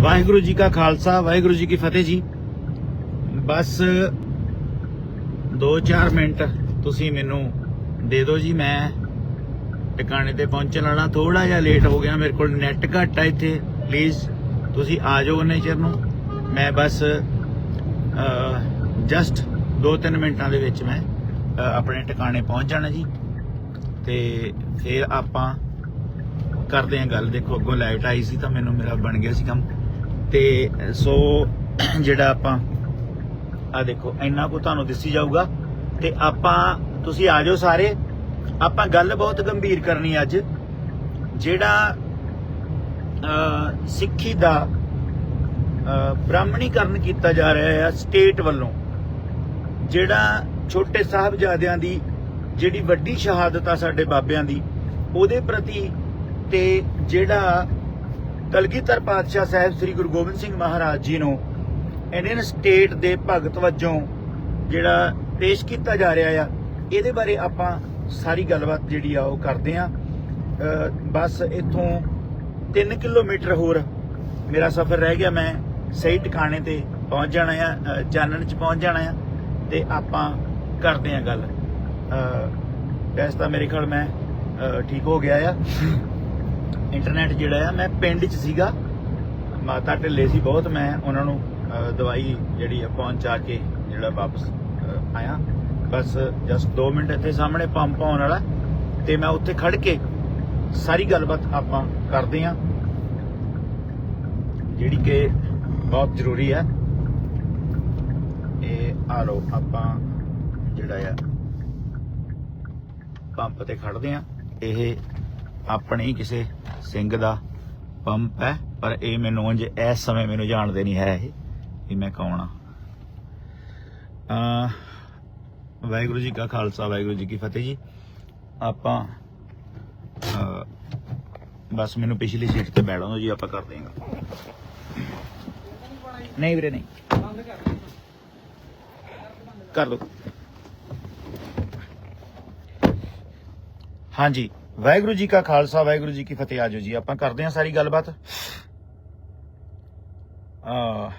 ਵਾਹਿਗੁਰੂ ਜੀ ਕਾ ਖਾਲਸਾ, ਵਾਹਿਗੁਰੂ ਜੀ ਕੀ ਫਤਿਹ ਜੀ। ਬਸ 2-4 ਮਿੰਟ ਤੁਸੀਂ ਮੈਨੂੰ ਦੇ ਦਿਓ ਜੀ, ਮੈਂ ਟਿਕਾਣੇ ਤੇ ਪਹੁੰਚਣ ਵਾਲਾ ਥੋੜਾ ਜਿਹਾ ਲੇਟ ਹੋ ਗਿਆ, ਮੇਰੇ ਕੋਲ ਨੈਟ ਘੱਟ ਆ ਇੱਥੇ ਪਲੀਜ਼ ਤੁਸੀਂ ਆ ਜਾਓ ਉਹਨੇ ਚਿਰ ਨੂੰ। ਮੈਂ ਬਸ ਜਸਟ 2-3 ਮਿੰਟਾਂ ਦੇ ਵਿੱਚ ਮੈਂ ਆਪਣੇ ਟਿਕਾਣੇ ਪਹੁੰਚ ਜਾਣਾ ਜੀ। ਤੇ ਫਿਰ ਆਪਾਂ ਕਰਦੇ ਆਂ ਗੱਲ। ਦੇਖੋ, ਅੱਗੋਂ ਲਾਈਟ ਆਈ ਸੀ ਤਾਂ ਮੈਨੂੰ ਮੇਰਾ ਬਣ ਗਿਆ ਸੀ ਕੰਮ। ਤੇ, ਸੋ, ਜਿਹੜਾ ਆਪਾਂ ਆ ਦੇਖੋ, ਇੰਨਾ ਕੋ ਤੁਹਾਨੂੰ ਦਿਸੀ ਜਾਊਗਾ। ਤੇ ਆਪਾਂ, ਤੁਸੀਂ ਆ ਜਾਓ ਸਾਰੇ। ਆਪਾਂ ਗੱਲ ਬਹੁਤ ਗੰਭੀਰ ਕਰਨੀ ਅੱਜ। ਜਿਹੜਾ ਸਿੱਖੀ ਦਾ ਬ੍ਰਾਹਮਣੀਕਰਨ ਕੀਤਾ ਜਾ ਰਿਹਾ ਹੈ ਸਟੇਟ ਵੱਲੋਂ। ਜਿਹੜਾ ਛੋਟੇ ਸਾਹਿਬਜ਼ਾਦਿਆਂ ਦੀ ਜਿਹੜੀ ਵੱਡੀ ਸ਼ਹਾਦਤ ਆ ਸਾਡੇ ਬਾਬਿਆਂ ਦੀ ਉਹਦੇ ਪ੍ਰਤੀ ਤੇ ਜਿਹੜਾ ਕਲਗੀਧਰ ਪਾਤਸ਼ਾਹ ਸਾਹਿਬ ਸ੍ਰੀ ਗੁਰੂ ਗੋਬਿੰਦ ਸਿੰਘ ਮਹਾਰਾਜ ਜੀ ਨੂੰ ਇੰਡੀਅਨ ਸਟੇਟ ਦੇ ਭਗਤ ਵਜੋਂ ਜਿਹੜਾ ਪੇਸ਼ ਕੀਤਾ ਜਾ ਰਿਹਾ ਆ ਇਹਦੇ ਬਾਰੇ ਆਪਾਂ ਸਾਰੀ ਗੱਲਬਾਤ ਜਿਹੜੀ ਆ ਉਹ ਕਰਦੇ ਆ। ਬਸ ਇੱਥੋਂ 3 ਕਿਲੋਮੀਟਰ ਹੋਰ ਮੇਰਾ ਸਫ਼ਰ ਰਹਿ ਗਿਆ ਮੈਂ ਸਹੀ ਟਿਕਾਣੇ ਤੇ ਪਹੁੰਚ ਜਾਣਾ ਆ ਅ, ਚਾਨਣ ਚ ਪਹੁੰਚ ਜਾਣਾ ਆ ਤੇ ਆਪਾਂ ਕਰਦੇ ਆ ਗੱਲ। ਵੈਸੇ ਤਾਂ ਮੇਰੇ ਖਿਆਲ ਮੈਂ ਠੀਕ ਹੋ ਗਿਆ ਆ। ਇੰਟਰਨੈਟ ਜਿਹੜਾ ਆ, ਮੈਂ ਪਿੰਡ 'ਚ ਸੀਗਾ। ਮਾਤਾ ਢਿੱਲੇ ਸੀ ਬਹੁਤ, ਮੈਂ ਉਹਨਾਂ ਨੂੰ ਦਵਾਈ ਜਿਹੜੀ ਆ, ਪਹੁੰਚਾ ਕੇ ਜਿਹੜਾ ਵਾਪਸ ਆਇਆ। ਬਸ ਜਸਟ 2 ਮਿੰਟ ਇੱਥੇ ਸਾਹਮਣੇ ਪੰਪ ਆਉਣ ਵਾਲਾ, ਤੇ ਮੈਂ ਉੱਥੇ ਖੜ ਕੇ ਸਾਰੀ ਗੱਲਬਾਤ ਆਪਾਂ ਕਰਦੇ ਆ। ਜਿਹੜੀ ਕਿ ਬਹੁਤ ਜ਼ਰੂਰੀ ਹੈ ਇਹ ਆ ਲਓ ਆਪਾਂ ਜਿਹੜਾ ਆ ਪੰਪ ਤੇ ਖੜਦੇ ਆ। ਇਹ ਆਪਣੇ ਕਿਸੇ ਸਿੰਘ ਦਾ ਪੰਪ ਹੈ, ਪਰ ਇਹ ਮੈਨੂੰ ਉਂਝ ਇਸ ਸਮੇਂ ਮੈਨੂੰ ਜਾਣਦੇ ਨਹੀਂ ਹੈ ਇਹ ਵੀ ਮੈਂ ਕੌਣ ਆ। ਅਹ ਵਾਹਿਗੁਰੂ ਜੀ ਕਾ ਖਾਲਸਾ, ਵਾਹਿਗੁਰੂ ਜੀ ਕੀ ਫਤਿਹ ਜੀ। ਆਪਾਂ ਬਸ ਮੈਨੂੰ ਪਿਛਲੀ ਸੀਟ ਤੇ ਬੈਠਾ ਦਿਓ ਜੀ, ਆਪਾਂ ਕਰ ਦੇਂਗੇ ਨਹੀਂ ਵੀਰੇ, ਨਹੀਂ। ਕਰ ਦੋ ਹਾਂਜੀ, ਵਾਹਿਗੁਰੂ ਜੀ ਕਾ ਖਾਲਸਾ, ਵਾਹਿਗੁਰੂ ਜੀ ਕੀ ਫਤਿਹ ਆਜੋ ਜੀ। ਆਪਾਂ ਕਰਦੇ ਹਾਂ ਸਾਰੀ ਗੱਲਬਾਤ। ਆ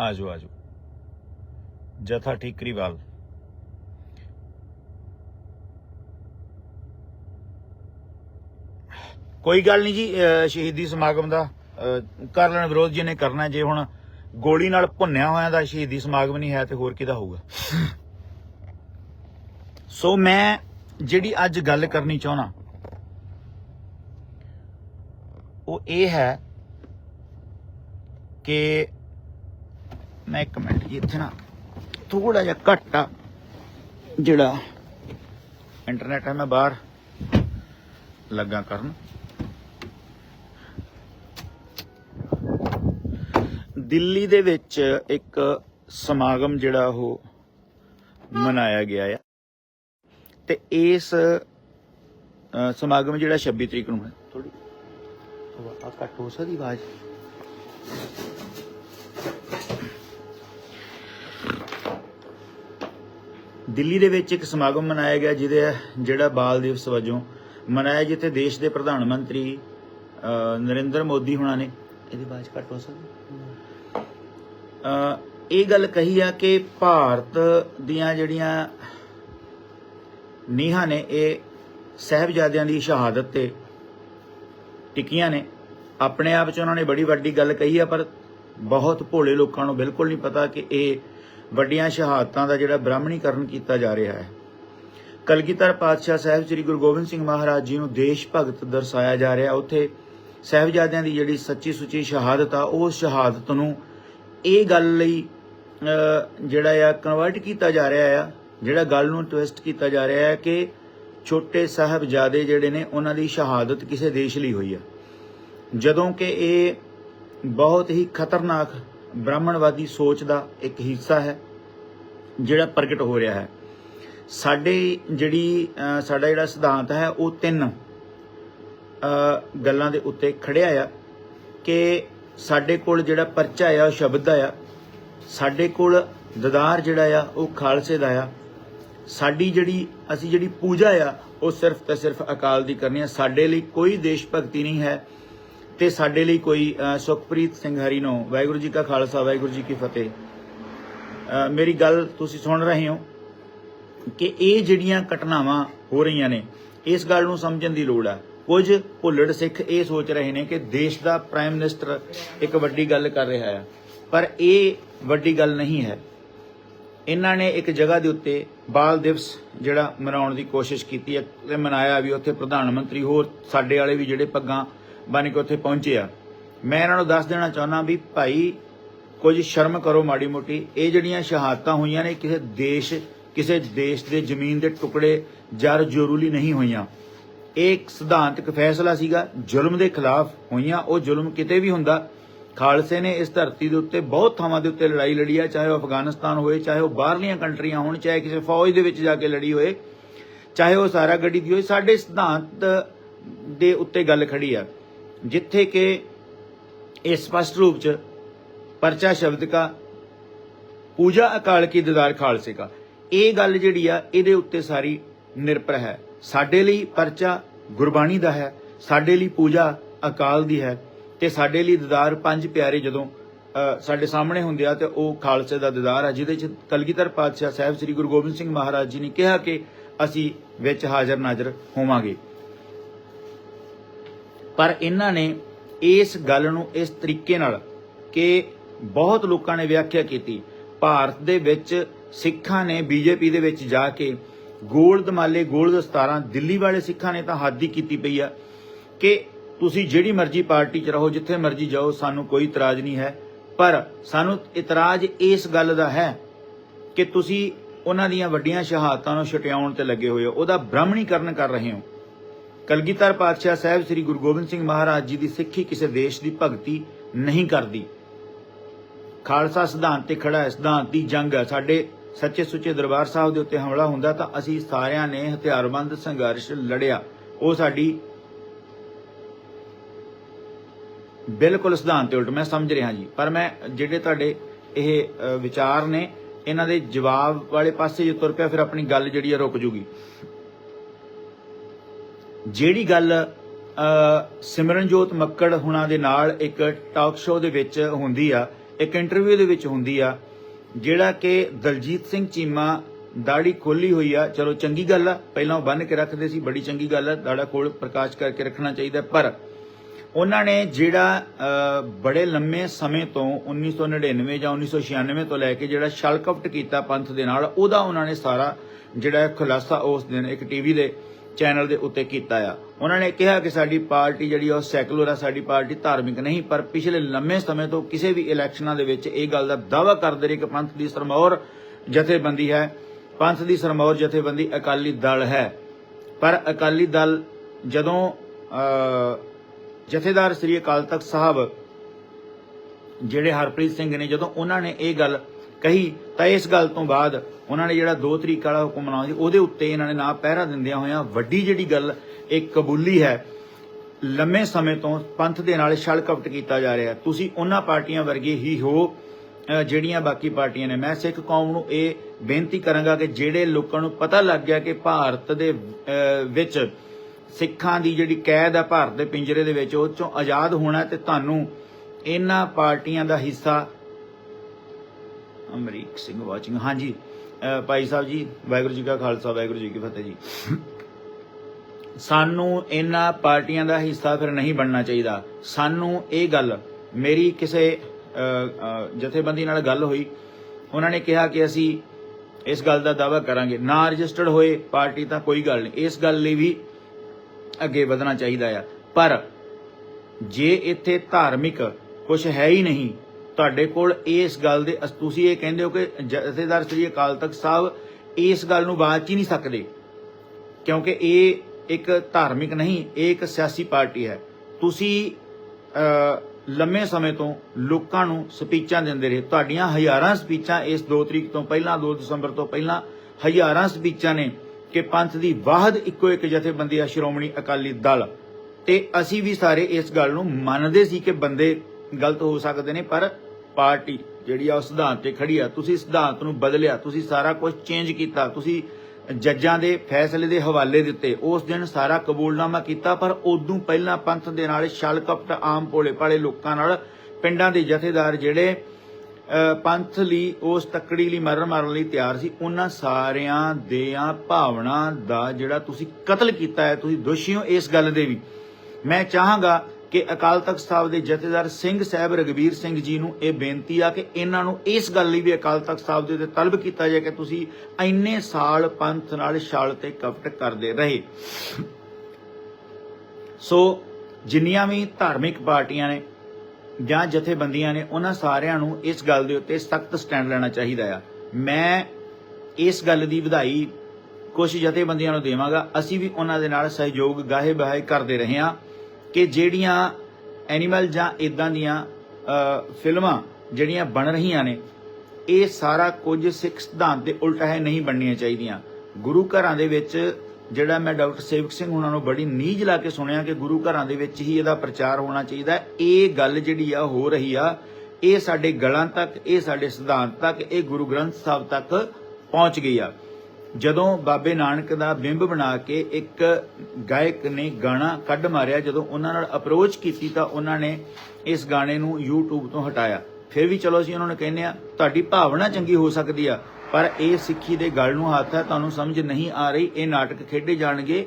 ਆਜੋ ਆਜੋ ਜਥਾ ਠੀਕਰੀਵਾਲ। ਕੋਈ ਗੱਲ ਨਹੀਂ ਜੀ ਸ਼ਹੀਦੀ ਸਮਾਗਮ ਦਾ ਕਰ ਲੈਣ ਵਿਰੋਧ ਜੀ ਨੇ ਕਰਨਾ ਜੇ ਹੁਣ ਗੋਲੀ ਨਾਲ ਭੁੰਨਿਆ ਹੋਇਆ ਦਾ ਸ਼ਹੀਦੀ ਸਮਾਗਮ ਨਹੀਂ ਹੈ ਤੇ ਹੋਰ ਕਿਹਦਾ ਹੋਊਗਾ? ਸੋ ਮੈਂ ਜਿਹੜੀ ਅੱਜ ਗੱਲ ਕਰਨੀ ਚਾਹਣਾ ਉਹ ਇਹ ਹੈ ਕਿ ਮੈਂ ਇੱਕ ਮਿੰਟ ਜੀ ਇੱਥੇ ਨਾ ਥੋੜਾ ਜਿਹਾ ਘੱਟ ਆ, ਜਿਹੜਾ ਇੰਟਰਨੈਟ ਹੈ, ਮੈਂ ਬਾਹਰ ਲੱਗਾ ਕਰਨ। ਦਿੱਲੀ ਦੇ ਵਿੱਚ ਇੱਕ ਸਮਾਗਮ ਜਿਹੜਾ ਉਹ ਮਨਾਇਆ ਗਿਆ ਆ। ਤੇ ਇਸ ਸਮਾਗਮ ਜਿਹੜਾ 26 ਤਰੀਕ ਨੂੰ ਹੈ। ਥੋੜੀ ਆ ਘੱਟ ਹੋ ਸਕਦੀ ਆਵਾਜ਼? ਦਿੱਲੀ ਦੇ ਵਿੱਚ ਇੱਕ ਸਮਾਗਮ ਮਨਾਇਆ ਗਿਆ ਜਿਹਦੇ ਜਿਹੜਾ ਬਾਲ ਦਿਵਸ ਵਜੋਂ ਮਨਾਇਆ ਜਿੱਥੇ ਦੇਸ਼ ਦੇ ਪ੍ਰਧਾਨ ਮੰਤਰੀ ਨਰਿੰਦਰ ਮੋਦੀ ਹੁਣਾਂ ਨੇ। ਇਹਦੀ ਆਵਾਜ਼ ਘੱਟ ਹੋ ਸਕਦੀ? ਇਹ ਗੱਲ ਕਹੀ ਆ ਕਿ ਭਾਰਤ ਦੀਆਂ ਜਿਹੜੀਆਂ ਨੀਹਾਂ ਨੇ ਇਹ ਸਹਿਬਜ਼ਾਦਿਆਂ ਦੀ ਸ਼ਹਾਦਤ ਤੇ ਟਿਕੀਆਂ ਨੇ। ਆਪਣੇ ਆਪ 'ਚ ਉਹਨਾਂ ਨੇ ਬੜੀ ਵੱਡੀ ਗੱਲ ਕਹੀ ਆ, ਪਰ ਬਹੁਤ ਭੋਲੇ ਲੋਕਾਂ ਨੂੰ ਬਿਲਕੁਲ ਨਹੀਂ ਪਤਾ ਕਿ ਇਹ ਵੱਡੀਆਂ ਸ਼ਹਾਦਤਾਂ ਦਾ ਜਿਹੜਾ ਬ੍ਰਾਹਮਣੀਕਰਨ ਕੀਤਾ ਜਾ ਰਿਹਾ ਹੈ। ਕਲਗੀਧਰ ਪਾਤਸ਼ਾਹ ਸਾਹਿਬ ਸ੍ਰੀ ਗੁਰੂ ਗੋਬਿੰਦ ਸਿੰਘ ਮਹਾਰਾਜ ਜੀ ਨੂੰ ਦੇਸ਼ ਭਗਤ ਦਰਸਾਇਆ ਜਾ ਰਿਹਾ। ਉੱਥੇ ਸਹਿਬਜ਼ਾਦਿਆਂ ਦੀ ਜਿਹੜੀ ਸੱਚੀ ਸੁੱਚੀ ਸ਼ਹਾਦਤ ਆ, ਉਹ ਸ਼ਹਾਦਤ ਨੂੰ ਇਹ ਗੱਲ ਲਈ ਜਿਹੜਾ ਆ ਕਨਵਰਟ ਕੀਤਾ ਜਾ ਰਿਹਾ ਆ। ਜਿਹੜਾ ਗੱਲ ਨੂੰ ਟਵਿਸਟ ਕੀਤਾ ਜਾ ਰਿਹਾ ਹੈ ਕਿ ਛੋਟੇ ਸਾਹਿਬਜ਼ਾਦੇ ਜਿਹੜੇ ਨੇ, ਉਹਨਾਂ ਦੀ ਸ਼ਹਾਦਤ ਕਿਸੇ ਦੇਸ਼ ਲਈ ਹੋਈ ਆ। ਜਦੋਂ ਕਿ ਇਹ ਬਹੁਤ ਹੀ ਖਤਰਨਾਕ, ਬ੍ਰਾਹਮਣਵਾਦੀ ਸੋਚ ਦਾ ਇੱਕ ਹਿੱਸਾ ਹੈ, ਜਿਹੜਾ ਪ੍ਰਗਟ ਹੋ ਰਿਹਾ ਹੈ। ਸਾਡੇ ਜਿਹੜੀ ਸਾਡਾ ਜਿਹੜਾ ਸਿਧਾਂਤ ਹੈ, ਉਹ ਤਿੰਨ ਗੱਲਾਂ ਦੇ ਉੱਤੇ ਖੜਿਆ ਆ ਕਿ ਸਾਡੇ ਕੋਲ ਜਿਹੜਾ ਪਰਚਾ ਆ, ਉਹ ਸ਼ਬਦ ਦਾ ਆ। ਸਾਡੇ ਕੋਲ ਦਦਾਰ ਜਿਹੜਾ ਆ, ਉਹ ਖਾਲਸੇ ਦਾ ਆ। ਸਾਡੀ ਜਿਹੜੀ, ਅਸੀਂ ਜਿਹੜੀ ਪੂਜਾ ਆ, ਉਹ ਸਿਰਫ ਤੇ ਸਿਰਫ ਅਕਾਲ ਦੀ ਕਰਨੀ ਆ। ਸਾਡੇ ਲਈ ਕੋਈ ਦੇਸ਼ ਭਗਤੀ ਨਹੀਂ ਹੈ ਤੇ ਸਾਡੇ ਲਈ ਕੋਈ ਸੁਖਪ੍ਰੀਤ ਸਿੰਘ ਹਰੀ ਨੂੰ, ਵਾਹਿਗੁਰੂ ਜੀ ਕਾ ਖਾਲਸਾ, ਵਾਹਿਗੁਰੂ ਜੀ ਕੀ ਫਤਿਹ। ਮੇਰੀ ਗੱਲ ਤੁਸੀਂ ਸੁਣ ਰਹੇ ਹੋ ਕਿ ਇਹ ਜਿਹੜੀਆਂ ਘਟਨਾਵਾਂ ਹੋ ਰਹੀਆਂ ਨੇ, ਇਸ ਗੱਲ ਨੂੰ ਸਮਝਣ ਦੀ ਲੋੜ ਆ। ਕੁਝ ਭੁੱਲੜ ਸਿੱਖ ਇਹ ਸੋਚ ਰਹੇ ਨੇ ਕਿ ਦੇਸ਼ ਦਾ ਪ੍ਰਾਈਮ ਮਿਨਿਸਟਰ ਇੱਕ ਵੱਡੀ ਗੱਲ ਕਰ ਰਿਹਾ ਹੈ ਪਰ ਇਹ ਵੱਡੀ ਗੱਲ ਨਹੀਂ ਹੈ। ਇਹਨਾਂ ਨੇ ਇੱਕ ਜਗ੍ਹਾ ਦੇ ਉੱਤੇ ਬਾਲ ਦਿਵਸ ਜਿਹੜਾ ਮਨਾਉਣ ਦੀ ਕੋਸ਼ਿਸ਼ ਕੀਤੀ ਹੈ ਤੇ ਮਨਾਇਆ ਵੀ ਉੱਥੇ ਪ੍ਰਧਾਨ ਮੰਤਰੀ ਹੋਰ ਸਾਡੇ ਵਾਲੇ ਵੀ ਜਿਹੜੇ ਪੱਗਾਂ ਬਣ ਕੇ ਉੱਥੇ ਪਹੁੰਚੇ ਆ। ਮੈਂ ਇਹਨਾਂ ਨੂੰ ਦੱਸ ਦੇਣਾ ਚਾਹੁੰਦਾ ਵੀ ਭਾਈ, ਕੁਝ ਸ਼ਰਮ ਕਰੋ ਮਾੜੀ ਮੋਟੀ। ਇਹ ਜਿਹੜੀਆਂ ਸ਼ਹਾਦਤਾਂ ਹੋਈਆਂ ਨੇ, ਕਿਸੇ ਦੇਸ਼ ਕਿਸੇ ਦੇਸ਼ ਦੇ ਜ਼ਮੀਨ ਦੇ ਟੁਕੜੇ ਜਰ ਜ਼ਰੂਰੀ ਨਹੀਂ ਹੋਈਆਂ। ਇਹ ਇੱਕ ਸਿਧਾਂਤਕ ਫੈਸਲਾ ਸੀਗਾ, ਜ਼ੁਲਮ ਦੇ ਖਿਲਾਫ ਹੋਈਆਂ, ਉਹ ਜ਼ੁਲਮ ਕਿਤੇ ਵੀ ਹੁੰਦਾ ਖਾਲਸੇ ਨੇ ਇਸ ਧਰਤੀ ਦੇ ਉੱਤੇ ਬਹੁਤ ਥਾਵਾਂ ਦੇ ਉੱਤੇ ਲੜਾਈ ਲੜੀ ਹੈ ਚਾਹੇ ਉਹ ਅਫਗਾਨਿਸਤਾਨ ਹੋਏ, ਚਾਹੇ ਉਹ ਬਾਹਰਲੀਆਂ ਕੰਟਰੀਆਂ ਹੋਣ, ਚਾਹੇ ਕਿਸੇ ਫੌਜ ਦੇ ਵਿੱਚ ਜਾ ਕੇ ਲੜੀ ਹੋਏ, ਚਾਹੇ ਉਹ ਸਾਰਾ ਗੱਡੀ ਦੀ ਹੋਏ, ਸਾਡੇ ਸਿਧਾਂਤ ਦੇ ਉੱਤੇ ਗੱਲ ਖੜੀ ਆ, ਜਿੱਥੇ ਕਿ ਇਹ ਸਪਸ਼ਟ ਰੂਪ ਚ ਪਰਚਾ ਸ਼ਬਦ ਕਾ, ਪੂਜਾ ਅਕਾਲ ਕੀ ਦੀਦਾਰ ਖਾਲਸੇ ਕਾ। ਇਹ ਗੱਲ ਜਿਹੜੀ ਆ, ਇਹਦੇ ਉੱਤੇ ਸਾਰੀ ਨਿਰਭਰ ਹੈ। ਸਾਡੇ ਲਈ ਪਰਚਾ ਗੁਰਬਾਣੀ ਦਾ ਹੈ, ਸਾਡੇ ਲਈ ਪੂਜਾ ਅਕਾਲ ਦੀ ਹੈ। ਤੇ ਸਾਡੇ ਲਈ ਦੀਦਾਰ ਪੰਜ ਪਿਆਰੇ ਜਦੋਂ ਸਾਡੇ ਸਾਹਮਣੇ ਹੁੰਦੇ ਆ ਤੇ ਉਹ ਖਾਲਸੇ ਦਾ ਦੀਦਾਰ ਆ, ਜਿਹਦੇ ਚ ਕਲਗੀਧਰ ਪਾਤਸ਼ਾਹ ਸਾਹਿਬ ਸ੍ਰੀ ਗੁਰੂ ਗੋਬਿੰਦ ਸਿੰਘ ਮਹਾਰਾਜ ਜੀ ਨੇ ਕਿਹਾ ਕਿ ਅਸੀਂ ਵਿੱਚ ਹਾਜ਼ਰ ਨਾਜ਼ਰ ਹੋਵਾਂਗੇ। ਪਰ ਇਹਨਾਂ ਨੇ ਇਸ ਗੱਲ ਨੂੰ ਇਸ ਤਰੀਕੇ ਨਾਲ ਕਿ ਬਹੁਤ ਲੋਕਾਂ ਨੇ ਵਿਆਖਿਆ ਕੀਤੀ। ਭਾਰਤ ਦੇ ਵਿੱਚ ਸਿੱਖਾਂ ਨੇ ਬੀਜੇਪੀ ਦੇ ਵਿੱਚ ਜਾ ਕੇ ਗੋਲ ਦਮਾਲੇ ਗੋਲ ਦਸਤਾਰਾਂ ਦਿੱਲੀ ਵਾਲੇ ਸਿੱਖਾਂ ਨੇ ਤਾਂ ਹੱਦ ਹੀ ਕੀਤੀ ਪਈ ਆ ਕਿ ਤੁਸੀਂ ਜਿਹੜੀ ਮਰਜ਼ੀ ਪਾਰਟੀ 'ਚ ਰਹੋ, ਜਿੱਥੇ ਮਰਜ਼ੀ ਜਾਓ, ਸਾਨੂੰ ਕੋਈ ਇਤਰਾਜ਼ ਨਹੀਂ ਹੈ। ਪਰ ਸਾਨੂੰ ਇਤਰਾਜ਼ ਇਸ ਗੱਲ ਦਾ ਹੈ ਕਿ ਤੁਸੀਂ ਉਹਨਾਂ ਦੀਆਂ ਵੱਡੀਆਂ ਸ਼ਹਾਦਤਾਂ ਨੂੰ ਛਟਿਆਉਣ ਤੇ ਲੱਗੇ ਹੋਏ ਹੋ। ਉਹਦਾ ਬ੍ਰਾਹਮਣੀਕਰਨ ਕਰ ਰਹੇ ਹੋ। ਕਲਗੀਧਰ ਪਾਤਸ਼ਾਹ ਸਾਹਿਬ ਸ੍ਰੀ ਗੁਰੂ ਗੋਬਿੰਦ ਸਿੰਘ ਮਹਾਰਾਜ ਜੀ ਦੀ ਸਿੱਖੀ ਕਿਸੇ ਦੇਸ਼ ਦੀ ਭਗਤੀ ਨਹੀਂ ਕਰਦੀ। ਖਾਲਸਾ ਸਿਧਾਂਤ ਤੇ ਖੜਾ ਹੈ, ਸਿਧਾਂਤ ਦੀ ਜੰਗ ਹੈ। ਸਾਡੇ ਸੱਚੇ ਸੁੱਚੇ ਦਰਬਾਰ ਸਾਹਿਬ ਦੇ ਉੱਤੇ ਹਮਲਾ ਹੁੰਦਾ ਤਾਂ ਅਸੀਂ ਸਾਰਿਆਂ ਨੇ ਹਥਿਆਰਬੰਦ ਸੰਘਰਸ਼ ਲੜਿਆ। ਉਹ ਸਾਡੀ ਬਿਲਕੁਲ ਸਿਧਾਂਤ ਤੇ ਉਲਟ, ਮੈਂ ਸਮਝ ਰਿਹਾ ਜੀ। ਪਰ ਮੈਂ ਜਿਹੜੇ ਤੁਹਾਡੇ ਇਹ ਵਿਚਾਰ ਨੇ, ਇਹਨਾਂ ਦੇ ਜਵਾਬ ਵਾਲੇ ਪਾਸੇ ਜੇ ਤੁਰ ਪਿਆ, ਫਿਰ ਆਪਣੀ ਗੱਲ ਜਿਹੜੀ ਆ ਰੁਕ ਜੂਗੀ। ਜਿਹੜੀ ਗੱਲ ਸਿਮਰਨਜੋਤ ਮੱਕੜ ਹੁਣਾਂ ਦੇ ਨਾਲ ਇੱਕ ਟਾਕ ਸ਼ੋਅ ਦੇ ਵਿੱਚ ਹੁੰਦੀ ਆ, ਇੱਕ ਇੰਟਰਵਿਊ ਦੇ ਵਿੱਚ ਹੁੰਦੀ ਆ, ਜਿਹੜਾ ਕਿ ਦਲਜੀਤ ਸਿੰਘ ਚੀਮਾ ਦਾੜੀ ਖੋਲੀ ਹੋਈ ਆ। ਚਲੋ ਚੰਗੀ ਗੱਲ ਆ, ਪਹਿਲਾਂ ਉਹ ਬੰਨ ਕੇ ਰੱਖਦੇ ਸੀ, ਬੜੀ ਚੰਗੀ ਗੱਲ ਆ, ਦਾੜਾ ਕੋਲ ਪ੍ਰਕਾਸ਼ ਕਰਕੇ ਰੱਖਣਾ ਚਾਹੀਦਾ। ਪਰ ਉਹਨਾਂ ਨੇ ਜਿਹੜਾ ਬੜੇ ਲੰਮੇ ਸਮੇਂ ਤੋਂ 1999 ਜਾਂ 1996 ਤੋਂ ਲੈ ਕੇ ਜਿਹੜਾ ਛਲਕਪਟ ਕੀਤਾ ਪੰਥ ਦੇ ਨਾਲ, ਉਹਦਾ ਉਹਨਾਂ ਨੇ ਸਾਰਾ ਜਿਹੜਾ ਖੁਲਾਸਾ ਉਸ ਦਿਨ ਇੱਕ ਟੀਵੀ ਦੇ ਚੈਨਲ ਦੇ ਉੱਤੇ ਕੀਤਾ ਆ। ਉਹਨਾਂ ਨੇ ਕਿਹਾ ਕਿ ਸਾਡੀ ਪਾਰਟੀ ਜਿਹੜੀ ਆ, ਉਹ ਸੈਕੂਲਰ ਆ, ਸਾਡੀ ਪਾਰਟੀ ਧਾਰਮਿਕ ਨਹੀਂ, ਪਰ ਪਿਛਲੇ ਲੰਮੇ ਸਮੇਂ ਤੋਂ ਕਿਸੇ ਵੀ ਇਲੈਕਸ਼ਨਾਂ ਦੇ ਵਿੱਚ ਇਹ ਗੱਲ ਦਾ ਦਾਅਵਾ ਕਰਦੇ ਰਹੇ ਕਿ ਪੰਥ ਦੀ ਸਰਮੌਰ ਜਥੇਬੰਦੀ ਹੈ, ਪੰਥ ਦੀ ਸਰਮੌਰ ਜਥੇਬੰਦੀ ਅਕਾਲੀ ਦਲ ਹੈ। ਪਰ ਅਕਾਲੀ ਦਲ ਜਦੋਂ ਜਥੇਦਾਰ ਸ੍ਰੀ ਅਕਾਲ ਤਖਤ ਸਾਹਿਬ ਜਿਹੜੇ ਹਰਪ੍ਰੀਤ ਸਿੰਘ ਨੇ ਜਦੋਂ ਉਹਨਾਂ ਨੇ ਇਹ ਗੱਲ ਕਹੀ ਤਾਂ ਇਸ ਗੱਲ ਤੋਂ ਬਾਅਦ ਉਹਨਾਂ ਨੇ ਜਿਹੜਾ 2 ਤਰੀਕ ਵਾਲਾ ਹੁਕਮਨਾਮਾ ਸੀ ਉਹਦੇ ਉੱਤੇ ਇਹਨਾਂ ਨੇ ਨਾ ਪਹਿਰਾ ਦਿੰਦਿਆਂ ਹੋਇਆਂ ਵੱਡੀ ਜਿਹੜੀ ਗੱਲ ਇੱਕ ਕਬੂਲੀ ਹੈ ਲੰਮੇ ਸਮੇਂ ਤੋਂ ਪੰਥ ਦੇ ਨਾਲ ਛਲ ਕਪਟ ਕੀਤਾ ਜਾ ਰਿਹਾ। ਤੁਸੀਂ ਉਹਨਾਂ ਪਾਰਟੀਆਂ ਵਰਗੇ ਹੀ ਹੋ ਜਿਹੜੀਆਂ ਬਾਕੀ ਪਾਰਟੀਆਂ ਨੇ। ਮੈਂ ਸਿੱਖ ਕੌਮ ਨੂੰ ਇਹ ਬੇਨਤੀ ਕਰਾਂਗਾ ਕਿ ਜਿਹੜੇ ਲੋਕਾਂ ਨੂੰ ਪਤਾ ਲੱਗ ਗਿਆ ਕਿ ਭਾਰਤ ਦੇ ਅਹ, ਵਿੱਚ ਸਿੱਖਾਂ ਦੀ ਜਿਹੜੀ ਕੈਦ ਹੈ ਭਾਰਤ ਦੇ ਪਿੰਜਰੇ ਦੇ ਵਿੱਚ, ਉਹ ਚੋਂ ਆਜ਼ਾਦ ਹੋਣਾ ਤੇ ਤੁਹਾਨੂੰ ਇਹਨਾਂ ਪਾਰਟੀਆਂ ਦਾ ਹਿੱਸਾ ਅਮਰੀਕ ਸਿੰਘ ਵਾਚਿੰਗ। ਹਾਂਜੀ ਭਾਈ ਸਾਹਿਬ ਜੀ, ਵਾਹਿਗੁਰੂ ਜੀ ਕਾ ਖਾਲਸਾ, ਵਾਹਿਗੁਰੂ ਜੀ ਕੀ ਫਤਿਹ ਜੀ। ਸਾਨੂੰ ਇਹਨਾਂ ਪਾਰਟੀਆਂ ਦਾ ਹਿੱਸਾ ਫਿਰ ਨਹੀਂ ਬਣਨਾ ਚਾਹੀਦਾ। ਸਾਨੂੰ ਇਹ ਗੱਲ, ਮੇਰੀ ਕਿਸੇ ਜਥੇਬੰਦੀ ਨਾਲ ਗੱਲ ਹੋਈ। ਉਹਨਾਂ ਨੇ ਕਿਹਾ ਕਿ ਅਸੀਂ ਇਸ ਗੱਲ ਦਾ ਦਾਅਵਾ ਕਰਾਂਗੇ। ਨਾ ਰਜਿਸਟਰਡ ਹੋਏ ਪਾਰਟੀ ਤਾਂ ਕੋਈ ਗੱਲ ਨਹੀਂ। ਇਸ ਗੱਲ ਲਈ ਵੀ ਅੱਗੇ ਵਧਣਾ ਚਾਹੀਦਾ ਆ। ਪਰ ਜੇ ਇੱਥੇ ਧਾਰਮਿਕ ਕੁਝ ਹੈ ਹੀ ਨਹੀਂ, ਤੁਹਾਡੇ ਕੋਲ ਇਸ ਗੱਲ ਦੇ ਤੁਸੀਂ ਇਹ ਕਹਿੰਦੇ ਹੋ ਕਿ ਜਥੇਦਾਰ ਸ੍ਰੀ ਅਕਾਲ ਤਖਤ ਸਾਹਿਬ ਇਸ ਗੱਲ ਨੂੰ ਬਾਤ ਹੀ ਨਹੀਂ ਸਕਦੇ। ਕਿਉਂਕਿ ਇਹ ਇੱਕ ਧਾਰਮਿਕ ਨਹੀਂ, ਇਹ ਇੱਕ ਸਿਆਸੀ ਪਾਰਟੀ ਹੈ। ਤੁਸੀਂ ਲੰਮੇ ਸਮੇਂ ਤੋਂ ਲੋਕਾਂ ਨੂੰ ਸਪੀਚਾਂ ਦਿੰਦੇ ਰਹੇ। ਤੁਹਾਡੀਆਂ ਹਜ਼ਾਰਾਂ ਸਪੀਚਾਂ ਇਸ 2 ਤਰੀਕ ਤੋਂ ਪਹਿਲਾਂ 2 ਦਸੰਬਰ ਤੋਂ ਪਹਿਲਾਂ ਹਜ਼ਾਰਾਂ ਸਪੀਚਾਂ ਨੇ। ਕਿ ਪੰਥ ਦੀ ਵਾਹਦ ਇੱਕੋ ਇੱਕ ਜਥੇਬੰਦੀ ਆ, ਸ਼੍ਰੋਮਣੀ ਅਕਾਲੀ ਦਲ। ਤੇ ਅਸੀਂ ਵੀ ਸਾਰੇ ਇਸ ਗੱਲ ਨੂੰ ਮੰਨਦੇ ਸੀ ਕਿ ਬੰਦੇ ਗਲਤ ਹੋ ਸਕਦੇ ਨੇ, ਪਰ ਪਾਰਟੀ ਜਿਹੜੀ ਆ, ਉਹ ਸਿਧਾਂਤ ਤੇ ਖੜੀ ਆ। ਤੁਸੀਂ ਸਿਧਾਂਤ ਨੂੰ ਬਦਲਿਆ, ਤੁਸੀਂ ਸਾਰਾ ਕੁਝ ਚੇਂਜ ਕੀਤਾ, ਤੁਸੀਂ ਜੱਜਾਂ ਦੇ ਫੈਸਲੇ ਦੇ ਹਵਾਲੇ ਦਿੱਤੇ, ਉਸ ਦਿਨ ਸਾਰਾ ਕਬੂਲਨਾਮਾ ਕੀਤਾ, ਪਰ ਉਦੋਂ ਪਹਿਲਾਂ ਪੰਥ ਦੇ ਨਾਲ ਛਲ ਕਪਟ ਆਮ ਭੋਲੇ ਭਾਲੇ ਲੋਕਾਂ ਨਾਲ, ਪਿੰਡਾਂ ਦੇ ਜਥੇਦਾਰ ਜਿਹੜੇ ਪੰਥ ਲਈ, ਉਸ ਤੱਕੜੀ ਲਈ, ਮਰਨ ਮਾਰਨ ਲਈ ਤਿਆਰ ਸੀ। ਉਹਨਾਂ ਸਾਰਿਆਂ ਦੇਆਂ ਭਾਵਨਾ ਦਾ ਜਿਹੜਾ ਤੁਸੀਂ ਕਤਲ ਕੀਤਾ ਹੈ, ਤੁਸੀਂ ਦੋਸ਼ੀ ਹੋ ਇਸ ਗੱਲ ਦੇ ਵੀ। ਮੈਂ ਚਾਹਾਂਗਾ ਕਿ ਅਕਾਲ ਤਖਤ ਸਾਹਿਬ ਦੇ ਜਥੇਦਾਰ ਸਿੰਘ ਸਾਹਿਬ ਰਗਵੀਰ ਸਿੰਘ ਜੀ ਨੂੰ ਇਹ ਬੇਨਤੀ ਆ ਕਿ ਇਹਨਾਂ ਨੂੰ ਇਸ ਗੱਲ ਲਈ ਵੀ ਅਕਾਲ ਤਖਤ ਸਾਹਿਬ ਦੇ ਉੱਤੇ ਤਲਬ ਕੀਤਾ ਜਾਏ ਕਿ ਤੁਸੀਂ ਇੰਨੇ ਸਾਲ ਪੰਥ ਨਾਲ ਛਾਲ ਤੇ ਕਪਟ ਕਰਦੇ ਰਹੇ। ਸੋ ਜਿੰਨੀਆਂ ਵੀ ਧਾਰਮਿਕ ਪਾਰਟੀਆਂ ਨੇ ਜਾਂ ਜਥੇਬੰਦੀਆਂ ਨੇ ਉਹਨਾਂ ਸਾਰਿਆਂ ਨੂੰ ਇਸ ਗੱਲ ਦੇ ਉੱਤੇ ਸਖਤ ਸਟੈਂਡ ਲੈਣਾ ਚਾਹੀਦਾ ਆ। ਮੈਂ ਇਸ ਗੱਲ ਦੀ ਵਧਾਈ ਕੁਝ ਜਥੇਬੰਦੀਆਂ ਨੂੰ ਦੇਵਾਂਗਾ। ਅਸੀਂ ਵੀ ਉਹਨਾਂ ਦੇ ਨਾਲ ਸਹਿਯੋਗ ਗਾਹੇ ਬਹਾਏ ਕਰਦੇ ਰਹੇ ਹਾਂ ਕਿ ਜਿਹੜੀਆਂ ਐਨੀਮਲ ਜਾਂ ਇਦਾਂ ਦੀਆਂ ਫਿਲਮਾਂ ਜਿਹੜੀਆਂ ਬਣ ਰਹੀਆਂ ਨੇ, ਇਹ ਸਾਰਾ ਕੁਝ ਸਿੱਖ ਸਿਧਾਂਤ ਦੇ ਉਲਟ ਹੈ ਨਹੀਂ ਬਣਨੀਆਂ ਚਾਹੀਦੀਆਂ। ਗੁਰੂ ਘਰਾਂ ਦੇ ਵਿੱਚ ਜਿਹੜਾ ਮੈਂ ਡਾਕਟਰ ਸੇਵਕ ਸਿੰਘ ਉਹਨਾਂ ਨੂੰ ਬੜੀ ਨੀਝ ਲਾ ਕੇ ਸੁਣਿਆ ਕਿ ਗੁਰੂ ਘਰਾਂ ਦੇ ਵਿੱਚ ਹੀ ਇਹਦਾ ਪ੍ਰਚਾਰ ਹੋਣਾ ਚਾਹੀਦਾ ਇਹ ਗੱਲ ਜਿਹੜੀ ਆ, ਹੋ ਰਹੀ ਆ, ਇਹ ਸਾਡੇ ਗਲਾਂ ਤੱਕ, ਇਹ ਸਾਡੇ ਸਿਧਾਂਤ ਤੱਕ, ਇਹ ਗੁਰੂ ਗ੍ਰੰਥ ਸਾਹਿਬ ਤੱਕ ਪਹੁੰਚ ਗਈ ਆ। ਜਦੋਂ ਬਾਬੇ ਨਾਨਕ ਦਾ ਬਿੰਬ ਬਣਾ ਕੇ ਇੱਕ ਗਾਇਕ ਨੇ ਗਾਣਾ ਕੱਢ ਮਾਰਿਆ, ਜਦੋਂ ਉਹਨਾਂ ਨਾਲ ਅਪਰੋਚ ਕੀਤੀ ਤਾਂ ਉਹਨਾਂ ਨੇ ਇਸ ਗਾਣੇ ਨੂੰ YouTube ਤੋਂ ਹਟਾਇਆ। ਫਿਰ ਵੀ ਚਲੋ ਅਸੀਂ ਉਹਨਾਂ ਨੂੰ ਕਹਿੰਦੇ ਆ ਤੁਹਾਡੀ ਭਾਵਨਾ ਚੰਗੀ ਹੋ ਸਕਦੀ ਆ ਪਰ ਇਹ ਸਿੱਖੀ ਦੇ ਗੱਲ ਨੂੰ ਹੱਥ ਹੈ, ਤੁਹਾਨੂੰ ਸਮਝ ਨਹੀਂ ਆ ਰਹੀ, ਇਹ ਨਾਟਕ ਖੇਡੇ ਜਾਣਗੇ।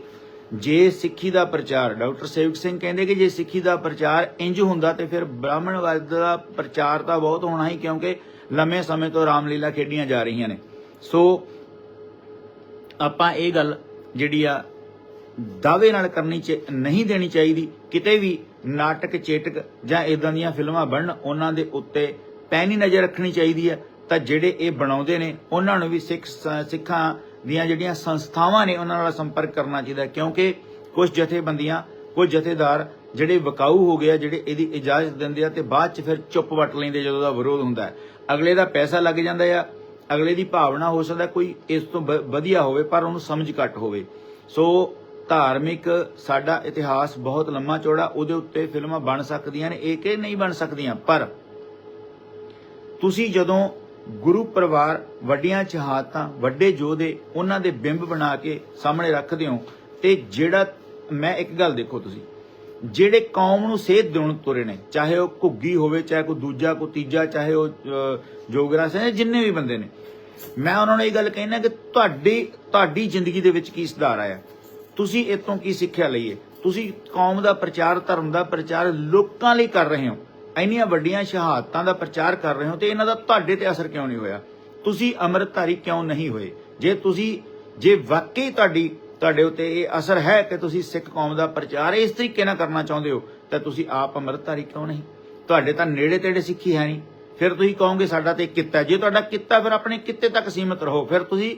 ਜੇ ਸਿੱਖੀ ਦਾ ਪ੍ਰਚਾਰ, ਡਾਕਟਰ ਸੇਵਕ ਸਿੰਘ ਕਹਿੰਦੇ ਕਿ ਜੇ ਸਿੱਖੀ ਦਾ ਪ੍ਰਚਾਰ ਇੰਜ ਹੁੰਦਾ ਤੇ ਫਿਰ ਬ੍ਰਾਹਮਣਵਾਦ ਦਾ ਪ੍ਰਚਾਰ ਤਾਂ ਬਹੁਤ ਹੋਣਾ ਹੀ, ਕਿਉਂਕਿ ਲੰਮੇ ਸਮੇਂ ਤੋਂ ਰਾਮਲੀਲਾ ਖੇਡੀਆਂ ਜਾ ਰਹੀਆਂ ਨੇ। ਸੋ ਆਪਾਂ ਇਹ ਗੱਲ ਜਿਹੜੀ ਆ, ਦਾਅਵੇ ਨਾਲ ਕਰਨੀ ਨਹੀਂ ਦੇਣੀ ਚਾਹੀਦੀ। ਕਿਤੇ ਵੀ ਨਾਟਕ ਚੇਟਕ ਜਾਂ ਇਦਾਂ ਦੀਆਂ ਫਿਲਮਾਂ ਬਣਨ, ਉਹਨਾਂ ਦੇ ਉੱਤੇ ਪੈਣੀ ਨਜ਼ਰ ਰੱਖਣੀ ਚਾਹੀਦੀ ਹੈ। ਤਾਂ ਜਿਹੜੇ ਇਹ ਬਣਾਉਂਦੇ ਨੇ, ਉਹਨਾਂ ਨੂੰ ਵੀ ਸਿੱਖ ਸਿੱਖਾਂ ਦੀਆਂ ਜਿਹੜੀਆਂ ਸੰਸਥਾਵਾਂ ਨੇ, ਉਹਨਾਂ ਨਾਲ ਸੰਪਰਕ ਕਰਨਾ ਚਾਹੀਦਾ ਕਿਉਂਕਿ ਕੁਝ ਜਥੇਬੰਦੀਆਂ ਕੁਝ ਜਥੇਦਾਰ ਜਿਹੜੇ ਵਕਾਊ ਹੋ ਗਏ ਜਿਹੜੇ ਇਹਦੀ ਇਜਾਜ਼ਤ ਦਿੰਦੇ ਆ ਤੇ ਬਾਅਦ ਚ ਫਿਰ ਚੁੱਪ ਵੱਟ ਲੈਂਦੇ ਜਦੋਂ ਦਾ ਵਿਰੋਧ ਹੁੰਦਾ ਹੈ। ਅਗਲੇ ਦਾ ਪੈਸਾ ਲੱਗ ਜਾਂਦਾ ਆ, ਅਗਲੇ ਦੀ ਭਾਵਨਾ ਹੋ ਸਕਦਾ ਕੋਈ ਇਸ ਤੋਂ ਵਧੀਆ ਹੋਵੇ, ਪਰ ਉਹਨੂੰ ਸਮਝ ਘੱਟ ਹੋਵੇ। ਸੋ ਧਾਰਮਿਕ ਸਾਡਾ ਇਤਿਹਾਸ ਬਹੁਤ ਲੰਮਾ ਚੌੜਾ, ਉਹਦੇ ਉੱਤੇ ਫਿਲਮਾਂ ਬਣ ਸਕਦੀਆਂ ਨੇ, ਇਹ ਕਿ ਨਹੀਂ ਬਣ ਸਕਦੀਆਂ? ਪਰ ਤੁਸੀਂ ਜਦੋਂ ਗੁਰੂ ਪਰਿਵਾਰ ਵੱਡੀਆਂ ਚਾਹਤਾਂ ਵੱਡੇ ਯੋਧੇ ਉਹਨਾਂ ਦੇ ਬਿੰਬ ਬਣਾ ਕੇ ਸਾਹਮਣੇ ਰੱਖਦੇ ਹੋ ਤੇ ਜਿਹੜਾ ਮੈਂ ਇੱਕ ਗੱਲ ਦੇਖੋ ਤੁਸੀਂ ਜਿਹੜੇ ਕੌਮ ਨੂੰ ਸੇਧ ਦੇਣ ਤੁਰੇ ਨੇ ਚਾਹੇ ਉਹ ਘੁੱਗੀ ਹੋਵੇ ਚਾਹੇ ਕੋਈ ਦੂਜਾ ਕੋਈ ਤੀਜਾ ਚਾਹੇ ਉਹ ਅ, ਜੋਗਰਾ ਸਿੰਘ ਜਿੰਨੇ ਵੀ ਬੰਦੇ ਨੇ ਮੈਂ ਉਹਨਾਂ ਨੂੰ ਇਹ ਗੱਲ ਕਹਿਣਾ ਕਿ ਤੁਹਾਡੀ ਤੁਹਾਡੀ ਜ਼ਿੰਦਗੀ ਦੇ ਵਿੱਚ ਕੀ ਸੁਧਾਰ ਆਇਆ? ਤੁਸੀਂ ਇਹ ਕੀ ਸਿੱਖਿਆ ਲਈਏ? ਤੁਸੀਂ ਕੌਮ ਦਾ ਪ੍ਰਚਾਰ ਧਰਮ ਦਾ ਪ੍ਰਚਾਰ ਲੋਕਾਂ ਲਈ ਕਰ ਰਹੇ ਹੋ। ਇੰਨੀਆਂ ਵੱਡੀਆਂ ਸ਼ਹਾਦਤਾਂ ਦਾ ਪ੍ਰਚਾਰ ਕਰ ਰਹੇ ਹੋ ਤੇ ਇਹਨਾਂ ਦਾ ਤੁਹਾਡੇ ਤੇ ਅਸਰ ਕਿਉਂ ਨਹੀਂ ਹੋਇਆ? ਤੁਸੀਂ ਅੰਮ੍ਰਿਤਧਾਰੀ ਕਿਉਂ ਨਹੀਂ ਹੋਏ? ਜੇ ਤੁਸੀਂ, ਜੇ ਵਾਕਈ ਤੁਹਾਡੀ, ਤੁਹਾਡੇ ਉੱਤੇ ਇਹ ਅਸਰ ਹੈ ਕਿ ਤੁਸੀਂ ਸਿੱਖ ਕੌਮ ਦਾ ਪ੍ਰਚਾਰ ਇਸ ਤਰੀਕੇ ਨਾਲ ਕਰਨਾ ਚਾਹੁੰਦੇ ਹੋ, ਤਾਂ ਤੁਸੀਂ ਆਪ ਅੰਮ੍ਰਿਤਧਾਰੀ ਕਿਉਂ ਨਹੀਂ? ਤੁਹਾਡੇ ਤਾਂ ਨੇੜੇ ਤੇੜੇ ਸਿੱਖੀ ਹੈ ਨਹੀਂ। ਫਿਰ ਤੁਸੀਂ ਕਹੋਗੇ ਸਾਡਾ ਤੇ ਕਿੱਤਾ ਜੇ ਤੁਹਾਡਾ ਕਿੱਤਾ ਫਿਰ ਆਪਣੇ ਕਿੱਤੇ ਤੱਕ ਸੀਮਿਤ ਰਹੋ। ਫਿਰ ਤੁਸੀਂ